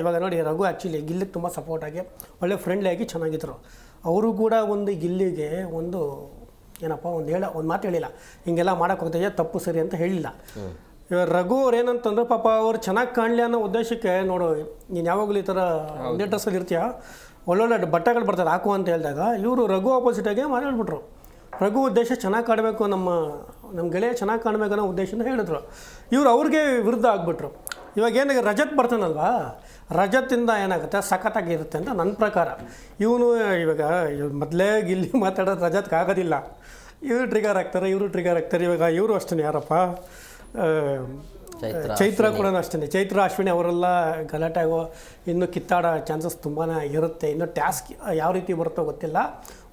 ಇವಾಗ ನೋಡಿ, ರಘು ಆ್ಯಕ್ಚುಲಿ ಗಿಲ್ಲಿಗೆ ತುಂಬ ಸಪೋರ್ಟಾಗಿ ಒಳ್ಳೆ ಫ್ರೆಂಡ್ಲಿ ಆಗಿ ಚೆನ್ನಾಗಿದ್ರು. ಅವರು ಕೂಡ ಒಂದು ಗಿಲ್ಲಿಗೆ ಒಂದು ಏನಪ್ಪ, ಒಂದು ಹೇಳ, ಒಂದು ಮಾತು ಹೇಳಿಲ್ಲ. ಹಿಂಗೆಲ್ಲ ಮಾಡೋಕ್ಕೆ ಹೋಗ್ತಿದ್ಯಾ ತಪ್ಪು ಸರಿ ಅಂತ ಹೇಳಿಲ್ಲ. ರಘು ಅವ್ರು ಏನಂತಂದ್ರೆ ಪಾಪ ಅವ್ರು ಚೆನ್ನಾಗಿ ಕಾಣಲಿ ಅನ್ನೋ ಉದ್ದೇಶಕ್ಕೆ ನೋಡು ನೀನು ಯಾವಾಗಲೂ ಈ ಥರ ಒಂದೇ ಡ್ರೆಸ್ಸಲ್ಲಿ ಇರ್ತೀಯ? ಒಳ್ಳೊಳ್ಳೆ ಬಟ್ಟೆಗಳು ಬರ್ತಾರೆ ಹಾಕು ಅಂತ ಹೇಳಿದಾಗ ಇವರು ರಘು ಆಪೋಸಿಟಾಗೆ ಮಾತಾಡ್ಬಿಟ್ರು. ರಘು ಉದ್ದೇಶ ಚೆನ್ನಾಗಿ ಕಾಣಬೇಕು ನಮ್ಮ ನಮ್ಮ ಗೆಳೆಯ ಚೆನ್ನಾಗಿ ಕಾಣಬೇಕು ಅನ್ನೋ ಉದ್ದೇಶದಿಂದ ಹೇಳಿದ್ರು. ಇವ್ರು ಅವ್ರಿಗೆ ವಿರುದ್ಧ ಆಗಿಬಿಟ್ರು. ಇವಾಗ ಏನಾಗ ರಜತ್ ಬರ್ತಾನಲ್ವಾ? ರಜತ್ತಿಂದ ಏನಾಗುತ್ತೆ? ಸಖತ್ತಾಗಿರುತ್ತೆ ಅಂತ ನನ್ನ ಪ್ರಕಾರ. ಇವನು ಇವಾಗ ಮೊದಲೇ ಇಲ್ಲಿ ಮಾತಾಡೋದು ರಜತ್ಗೆ ಆಗೋದಿಲ್ಲ. ಇವರು ಟ್ರಿಗರ್ ಆಗ್ತಾರೆ ಇವರು ಟ್ರಿಗರ್ ಆಗ್ತಾರೆ ಇವಾಗ ಇವರು ಅಷ್ಟೇ ಯಾರಪ್ಪ? ಚೈತ್ರ, ಕೂಡ ಅಷ್ಟೇ. ಚೈತ್ರ ಅಶ್ವಿನಿ ಅವರೆಲ್ಲ ಗಲಾಟೆ ಆಗೋ ಇನ್ನು ಕಿತ್ತಾಡೋ ಚಾನ್ಸಸ್ ತುಂಬಾ ಇರುತ್ತೆ. ಇನ್ನು ಟ್ಯಾಸ್ಕ್ ಯಾವ ರೀತಿ ಬರುತ್ತೋ ಗೊತ್ತಿಲ್ಲ.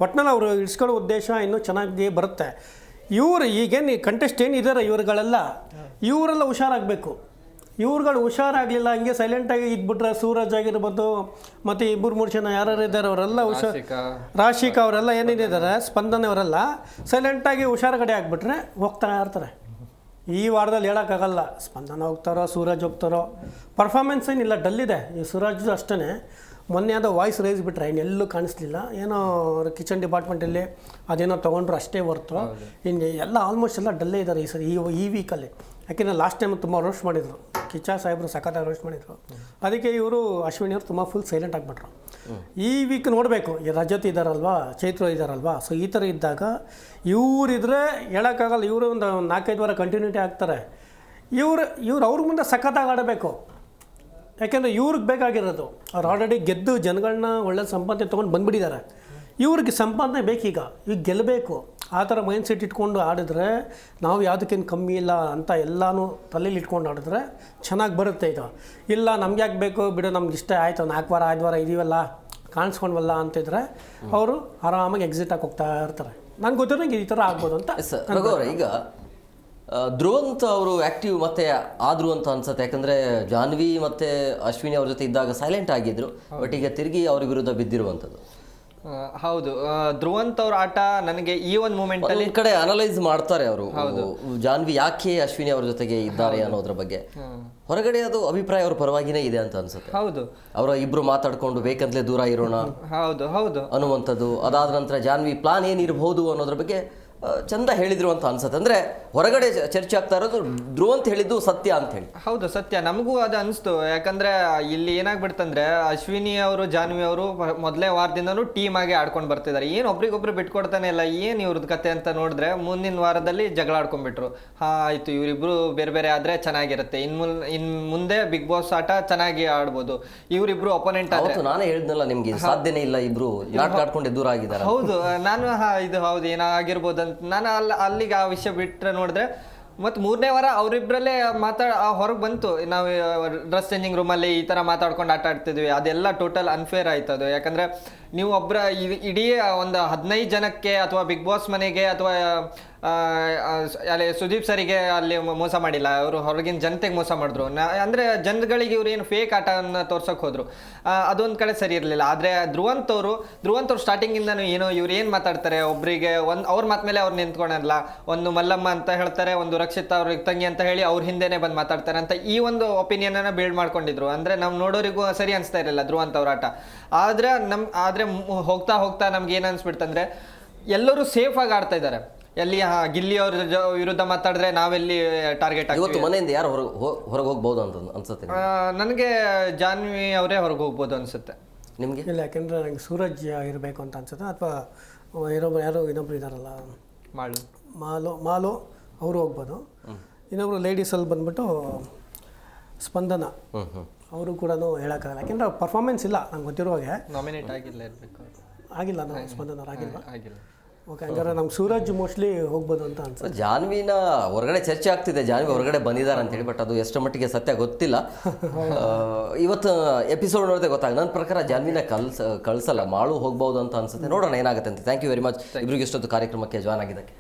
ಒಟ್ನಲ್ಲಿ ಅವರು ಇಳಿಸ್ಕೊಳ್ಳೋ ಉದ್ದೇಶ ಇನ್ನೂ ಚೆನ್ನಾಗಿ ಬರುತ್ತೆ. ಇವರು ಈಗೇನು ಕಂಟೆಸ್ಟ್ ಏನಿದ್ದಾರೆ ಇವರುಗಳೆಲ್ಲ? ಇವರೆಲ್ಲ ಹುಷಾರಾಗಬೇಕು. ಇವ್ರುಗಳು ಹುಷಾರಾಗಲಿಲ್ಲ ಹಂಗೆ ಸೈಲೆಂಟಾಗಿ ಇದ್ಬಿಟ್ರೆ ಸೂರಜ್ ಆಗಿರ್ಬೋದು ಮತ್ತು ಇಬ್ಬರು ಮೂರು ಜನ ಯಾರ್ಯಾರು ಇದ್ದಾರೆ ಅವರೆಲ್ಲ ಹುಷಾರ್ ರಾಶಿಕಾ. ರಾಶಿಕ್ ಅವರೆಲ್ಲ ಏನೇನಿದ್ದಾರೆ ಸ್ಪಂದನೆ ಅವರೆಲ್ಲ ಸೈಲೆಂಟಾಗಿ ಹುಷಾರು ಕಡೆ ಆಗಿಬಿಟ್ರೆ ಹೋಗ್ತಾ ಇರ್ತಾರೆ ಈ ವಾರದಲ್ಲಿ ಹೇಳೋಕ್ಕಾಗಲ್ಲ. ಸ್ಪಂದನ ಹೋಗ್ತಾರೋ ಸೂರಜ್ ಹೋಗ್ತಾರೋ ಪರ್ಫಾರ್ಮೆನ್ಸ್ ಏನಿಲ್ಲ ಡಲ್ಲಿದೆ ಈ ಸೂರಜ್ದು ಅಷ್ಟೇ ಮೊನ್ನೆ ಅದು ವಾಯ್ಸ್ ರೈಸ್ ಬಿಟ್ರೆ ಇನ್ನೆಲ್ಲೂ ಕಾಣಿಸ್ಲಿಲ್ಲ. ಏನೋ ಕಿಚನ್ ಡಿಪಾರ್ಟ್ಮೆಂಟಲ್ಲಿ ಅದೇನೋ ತೊಗೊಂಡ್ರು ಅಷ್ಟೇ ಹೊರ್ತು. ಇನ್ನು ಎಲ್ಲ ಆಲ್ಮೋಸ್ಟ್ ಎಲ್ಲ ಡಲ್ಲೇ ಇದ್ದಾರೆ ಈ ಸರಿ ಈ ಈ ವೀಕಲ್ಲಿ ಯಾಕೆಂದರೆ ಲಾಸ್ಟ್ ಟೈಮ್ ತುಂಬ ರೋಸ್ಟ್ ಮಾಡಿದರು. ಕಿಚ್ಚ ಸಾಹೇಬರು ಸಖತ್ತಾಗಿ ರೋಸ್ಟ್ ಮಾಡಿದರು. ಅದಕ್ಕೆ ಇವರು ಅಶ್ವಿನಿ ಅವರು ತುಂಬ ಫುಲ್ ಸೈಲೆಂಟ್ ಆಗಿಬಿಟ್ರು ಈ ವೀಕ್ ನೋಡಬೇಕು. ಈ ರಜತ್ ಇದ್ದಾರಲ್ವಾ ಚೈತ್ರ ಇದ್ದಾರಲ್ವಾ ಸೊ ಈ ಥರ ಇದ್ದಾಗ ಇವರಿದ್ರೆ ಹೇಳೋಕ್ಕಾಗಲ್ಲ. ಇವರು ಒಂದು ನಾಲ್ಕೈದು ವಾರ ಕಂಟಿನ್ಯೂಟಿ ಆಗ್ತಾರೆ ಇವರು, ಇವ್ರು ಅವ್ರ ಮುಂದೆ ಸಖತ್ತಾಗಿ ಆಡಬೇಕು. ಯಾಕೆಂದರೆ ಇವ್ರಿಗೆ ಬೇಕಾಗಿರೋದು. ಅವ್ರು ಆಲ್ರೆಡಿ ಗೆದ್ದು ಜನಗಳನ್ನ ಒಳ್ಳೆ ಸಂಪತ್ತಿ ತೊಗೊಂಡು ಬಂದ್ಬಿಟ್ಟಿದ್ದಾರೆ. ಇವ್ರಿಗೆ ಸಂಪಾದನೆ ಬೇಕೀಗ. ಈಗ ಗೆಲ್ಲಬೇಕು ಆ ಥರ ಮೈಂಡ್ ಸೆಟ್ ಇಟ್ಕೊಂಡು ಆಡಿದ್ರೆ ನಾವು ಯಾವುದಕ್ಕೇನು ಕಮ್ಮಿ ಇಲ್ಲ ಅಂತ ಎಲ್ಲನೂ ತಲೆಯಲ್ಲಿ ಇಟ್ಕೊಂಡು ಆಡಿದ್ರೆ ಚೆನ್ನಾಗಿ ಬರುತ್ತೆ ಇದು. ಇಲ್ಲ ನಮ್ಗೆ ಯಾಕೆ ಬೇಕು? ಬಿಡು ನಮ್ಗೆ ಇಷ್ಟ ಆಯಿತು. ನಾಲ್ಕು ವಾರ ಐದು ವಾರ ಇದೀವಲ್ಲ ಕಾಣಿಸ್ಕೊಂಡ್ವಲ್ಲ ಅಂತಿದ್ರೆ ಅವರು ಆರಾಮಾಗಿ ಎಕ್ಸಿಟ್ ಆಗಿ ಹೋಗ್ತಾ ಇರ್ತಾರೆ. ನನಗೆ ಗೊತ್ತಿರೋಂಗೆ ಈ ಥರ ಆಗ್ಬೋದು ಅಂತ ಸರ್. ಈಗ ಧ್ರುವಂತ ಅವರು ಆ್ಯಕ್ಟಿವ್ ಮತ್ತೆ ಆದ್ರು ಅಂತ ಅನ್ಸುತ್ತೆ. ಯಾಕಂದರೆ ಜಾನ್ವಿ ಮತ್ತು ಅಶ್ವಿನಿ ಅವ್ರ ಜೊತೆ ಇದ್ದಾಗ ಸೈಲೆಂಟ್ ಆಗಿದ್ರು. ಬಟ್ ಈಗ ತಿರುಗಿ ಅವ್ರ ವಿರುದ್ಧ ಬಿದ್ದಿರುವಂಥದ್ದು. ಹೌದು. ಧ್ರುವಂತ್ ಅವ್ರ ಆಟ ನನಗೆ ಈ ಒಂದು ಮೂಮೆಂಟ್ ಅಲ್ಲಿ ಕಡೆ ಅನಲೈಸ್ ಮಾಡ್ತಾರೆ ಅವರು. ಜಾನ್ವಿ ಯಾಕೆ ಅಶ್ವಿನಿ ಅವ್ರ ಜೊತೆಗೆ ಇದ್ದಾರೆ ಅನ್ನೋದ್ರ ಬಗ್ಗೆ. ಹೊರಗಡೆ ಅದು ಅಭಿಪ್ರಾಯ ಅವ್ರ ಪರವಾಗಿನೇ ಇದೆ ಅಂತ ಅನ್ಸುತ್ತೆ. ಹೌದು. ಅವರ ಇಬ್ರು ಮಾತಾಡ್ಕೊಂಡು ಬೇಕಂತಲೇ ದೂರ ಇರೋಣ ಹೌದು ಹೌದು. ಅನ್ನುವಂಥದ್ದು. ಅದಾದ ನಂತರ ಜಾನ್ವಿ ಪ್ಲಾನ್ ಏನಿರಬಹುದು ಅನ್ನೋದ್ರ ಬಗ್ಗೆ ಚಂದ ಹೇಳಿದ್ರು ಅಂತ ಅನ್ಸುತ್ತೆ. ಅಂದ್ರೆ ಹೊರಗಡೆ ಚರ್ಚೆ ಆಗ್ತಾ ಇರೋದು ಧ್ರುವ ಅಂತ ಹೇಳಿದ್ದು ಸತ್ಯ ಅಂತ ಹೇಳಿ. ಹೌದು ಸತ್ಯ. ನಮಗೂ ಅದು ಅನಿಸ್ತು. ಯಾಕಂದ್ರೆ ಇಲ್ಲಿ ಏನಾಗ್ಬಿಡ್ತಂದ್ರೆ ಅಶ್ವಿನಿ ಅವರು ಜಾನ್ವಿ ಅವರು ಮೊದಲೇ ವಾರದಿಂದನೂ ಟೀಮ್ ಆಗಿ ಆಡ್ಕೊಂಡು ಬರ್ತಿದ್ದಾರೆ ಏನು ಒಬ್ರಿಗೊಬ್ರು ಬಿಟ್ಕೊಡ್ತಾನೆ ಇಲ್ಲ ಏನು ಇವ್ರದ್ದು ಕತೆ ಅಂತ ನೋಡಿದ್ರೆ ಮುಂದಿನ ವಾರದಲ್ಲಿ ಜಗಳ ಆಡ್ಕೊಂಡ್ಬಿಟ್ರು. ಹಾ ಆಯ್ತು ಇವರಿಬ್ರು ಬೇರೆ ಬೇರೆ ಆದ್ರೆ ಚೆನ್ನಾಗಿರುತ್ತೆ. ಇನ್ ಮುನ್ ಇನ್ ಮುಂದೆ ಬಿಗ್ ಬಾಸ್ ಆಟ ಚೆನ್ನಾಗಿ ಆಡ್ಬೋದು. ಇವರಿಬ್ರು ಒಪೋನೆಂಟ್ ಆಗುತ್ತೆ ನಾನು ಹೇಳಿದ್ನಲ್ಲ ನಿಮ್ಗೆ ಸಾಧ್ಯನೇ ಇಲ್ಲ ಇಬ್ರು. ನಾಟಕ ಆಡ್ಕೊಂಡು ದೂರ ಆಗಿದ್ದಾರೆ ಹೌದು ನಾನು ಹಾ ಇದು ಹೌದು ಏನಾಗಿರ್ಬೋದು ಅಂತ ನಾನು ಅಲ್ಲಿ, ಅಲ್ಲಿಗೆ ಆ ವಿಷಯ ಬಿಟ್ಟರೆ ನೋಡಿದ್ರೆ ಮತ್ತು ಮೂರನೇ ವಾರ ಅವರಿಬ್ಬರಲ್ಲೇ ಮಾತಾಡ ಹೊರಗೆ ಬಂತು. ನಾವು ಡ್ರೆಸ್ ಚೇಂಜಿಂಗ್ ರೂಮಲ್ಲಿ ಈ ಥರ ಮಾತಾಡ್ಕೊಂಡು ಆಟ ಆಡ್ತಿದ್ವಿ. ಅದೆಲ್ಲ ಟೋಟಲ್ ಅನ್ಫೇರ್ ಆಯ್ತು ಅದು. ಯಾಕಂದರೆ ನೀವು ಒಬ್ಬರ ಇಡೀ ಒಂದು ಹದಿನೈದು ಜನಕ್ಕೆ ಅಥವಾ ಬಿಗ್ ಬಾಸ್ ಮನೆಗೆ ಅಥವಾ ಅಲ್ಲಿ ಸುದೀಪ್ ಸರಿಗೆ ಅಲ್ಲಿ ಮೋಸ ಮಾಡಿಲ್ಲ. ಅವರು ಹೊರಗಿನ ಜನತೆಗೆ ಮೋಸ ಮಾಡಿದ್ರು. ಅಂದರೆ ಜನಗಳಿಗೆ ಇವ್ರು ಏನು ಫೇಕ್ ಆಟವನ್ನು ತೋರ್ಸೋಕೆ ಹೋದರು. ಅದೊಂದು ಕಡೆ ಸರಿ ಇರಲಿಲ್ಲ. ಆದರೆ ಧ್ರುವಂತ್ ಅವರು, ಧ್ರುವಂತ್ ಅವ್ರು ಸ್ಟಾರ್ಟಿಂಗಿಂದನೂ ಏನೋ ಇವ್ರು ಏನು ಮಾತಾಡ್ತಾರೆ? ಒಬ್ಬರಿಗೆ ಒಂದು, ಅವ್ರ ಮಾತ ಮೇಲೆ ಅವ್ರು ನಿಂತ್ಕೊಳಲ್ಲ ಒಂದು ಮಲ್ಲಮ್ಮ ಅಂತ ಹೇಳ್ತಾರೆ, ಒಂದು ರಕ್ಷಿತ್ ಅವ್ರಿಗೆ ತಂಗಿ ಅಂತ ಹೇಳಿ ಅವ್ರ ಹಿಂದೆನೇ ಬಂದು ಮಾತಾಡ್ತಾರೆ ಅಂತ ಈ ಒಂದು ಒಪಿನಿಯನ್ ಬಿಲ್ಡ್ ಮಾಡ್ಕೊಂಡಿದ್ರು. ಅಂದರೆ ನಾವು ನೋಡೋರಿಗೂ ಸರಿ ಅನಿಸ್ತಾ ಇರಲಿಲ್ಲ ಧ್ರುವಂತ್ ಅವ್ರ ಆಟ. ಆದರೆ ನಮ್ಮ ಆದರೆ ಹೋಗ್ತಾ ಹೋಗ್ತಾ ನಮ್ಗೆ ಏನು ಅನಿಸ್ಬಿಡ್ತಂದ್ರೆ ಎಲ್ಲರೂ ಸೇಫ್ ಆಗಿ ಆಡ್ತಾ ಇದ್ದಾರೆ ಎಲ್ಲಿ ಹಾ, ಗಿಲ್ಲಿ ಅವ್ರ ವಿರುದ್ಧ ಮಾತಾಡಿದ್ರೆ ನಾವೆಲ್ಲಿ ಟಾರ್ಗೆಟ್ ಇವತ್ತು ಮನೆಯಿಂದ ಯಾರು ಹೊರಗೆ ಹೊರಗೆ ಹೋಗ್ಬೋದು ಅಂತ ಅನ್ಸುತ್ತೆ ನನಗೆ ಜಾನ್ವಿ ಅವರೇ ಹೊರಗೆ ಹೋಗ್ಬೋದು ಅನ್ಸುತ್ತೆ. ನಿಮಗೆ? ಇಲ್ಲ ಯಾಕೆಂದರೆ ನಂಗೆ ಸೂರಜ್ ಇರಬೇಕು ಅಂತ ಅನ್ಸುತ್ತೆ. ಅಥವಾ ಇನ್ನೊಬ್ರು ಯಾರೋ ಇನ್ನೊಬ್ರು ಇದ್ದಾರಲ್ಲ ಮಾಲು ಮಾಲು ಮಾಲು ಅವರು ಹೋಗ್ಬೋದು. ಇನ್ನೊಬ್ರು ಲೇಡೀಸಲ್ಲಿ ಬಂದ್ಬಿಟ್ಟು ಸ್ಪಂದನ. ಅವರು ಕೂಡ ಹೇಳೋಕ್ಕಾಗಲ್ಲ. ಯಾಕೆಂದರೆ ಪರ್ಫಾರ್ಮೆನ್ಸ್ ಇಲ್ಲ ನಂಗೆ ಗೊತ್ತಿರೋ ಹಾಗೆ ನಾಮಿನೇಟ್ ಆಗಿಲ್ಲ ಇರಬೇಕು ಆಗಿಲ್ಲ ನಾವು ಸ್ಪಂದನ ಆಗಿಲ್ಲ ಆಗಿಲ್ಲ. ಓಕೆ ಹಂಗಾರೆ ನಮ್ಗೆ ಸೂರಜ್ ಮೋಸ್ಟ್ಲಿ ಹೋಗ್ಬೋದು ಅಂತ ಅನ್ಸುತ್ತೆ. ಜಾನ್ವಿನ ಹೊರಗಡೆ ಚರ್ಚೆ ಆಗ್ತಿದೆ. ಜಾನ್ವಿ ಹೊರಗಡೆ ಬಂದಿದ್ದಾರೆ ಅಂತ ಹೇಳಿ ಬಟ್ ಅದು ಎಷ್ಟು ಮಟ್ಟಿಗೆ ಸತ್ಯ ಗೊತ್ತಿಲ್ಲ. ಇವತ್ತು ಎಪಿಸೋಡ್ ನೋಡಿದ್ರೆ ಗೊತ್ತಾಗ ನನ್ನ ಪ್ರಕಾರ ಜಾನ್ವಿನ ಕಲ್ಸ ಕಳ್ಸಲ್ಲ. ಮಾಳು ಹೋಗ್ಬೋದು ಅಂತ ಅನ್ಸುತ್ತೆ. ನೋಡೋಣ ಏನಾಗುತ್ತೆ ಅಂತ. ಥ್ಯಾಂಕ್ ಯು ವೆರಿ ಮಚ್ ಇಬ್ರಿಗೆ ಇಷ್ಟೊಂದು ಕಾರ್ಯಕ್ರಮಕ್ಕೆ ಜಾಯ್ನ್ ಆಗಿದ್ದಕ್ಕೆ.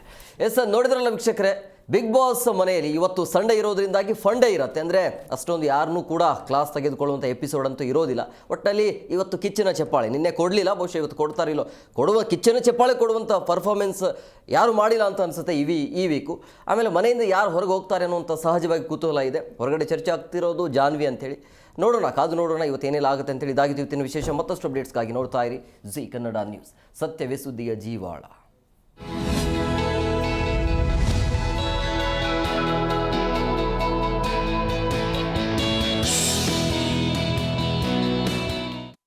ಎಸ್ ಸರ್ ನೋಡಿದ್ರಲ್ಲ ವೀಕ್ಷಕರೇ? ಬಿಗ್ ಬಾಸ್ ಮನೆಯಲ್ಲಿ ಇವತ್ತು ಸಂಡೇ ಇರೋದ್ರಿಂದಾಗಿ ಫಂಡೇ ಇರುತ್ತೆ. ಅಂದರೆ ಅಷ್ಟೊಂದು ಯಾರನ್ನೂ ಕೂಡ ಕ್ಲಾಸ್ ತೆಗೆದುಕೊಳ್ಳುವಂಥ ಎಪಿಸೋಡ್ ಅಂತೂ ಇರೋದಿಲ್ಲ. ಒಟ್ಟಲ್ಲಿ ಇವತ್ತು ಕಿಚ್ಚನ ಚಪ್ಪಾಳೆ. ನಿನ್ನೆ ಕೊಡಲಿಲ್ಲ, ಬಹುಶಃ ಇವತ್ತು ಕೊಡ್ತಾರಿಲ್ಲೋ ಕೊಡುವ ಕಿಚ್ಚನ ಚಪ್ಪಾಳೆ ಕೊಡುವಂಥ ಪರ್ಫಾರ್ಮೆನ್ಸ್ ಯಾರು ಮಾಡಿಲ್ಲ ಅಂತ ಅನಿಸುತ್ತೆ ಇವಿ ಈ ವೀಕು ಆಮೇಲೆ ಮನೆಯಿಂದ ಯಾರು ಹೊರಗೆ ಹೋಗ್ತಾರೆ ಅನ್ನುವಂಥ ಸಹಜವಾಗಿ ಕುತೂಹಲ ಇದೆ. ಹೊರಗಡೆ ಚರ್ಚೆ ಆಗ್ತಿರೋದು ಜಾನ್ವಿ ಅಂತೇಳಿ. ನೋಡೋಣ, ಕಾದು ನೋಡೋಣ ಏನೇ ಆಗುತ್ತೆ ಅಂತೇಳಿ. ಇದಾಗಿದ್ದು ಇವತ್ತಿನ ವಿಶೇಷ ಮತ್ತಷ್ಟು ಅಪ್ಡೇಟ್ಸ್ಗಾಗಿ ನೋಡ್ತಾ ಇರಿ. ಜಿ ಕನ್ನಡ ನ್ಯೂಸ್ ಸತ್ಯವೇ ಸುದ್ದಿಯ ಜೀವಾಳ.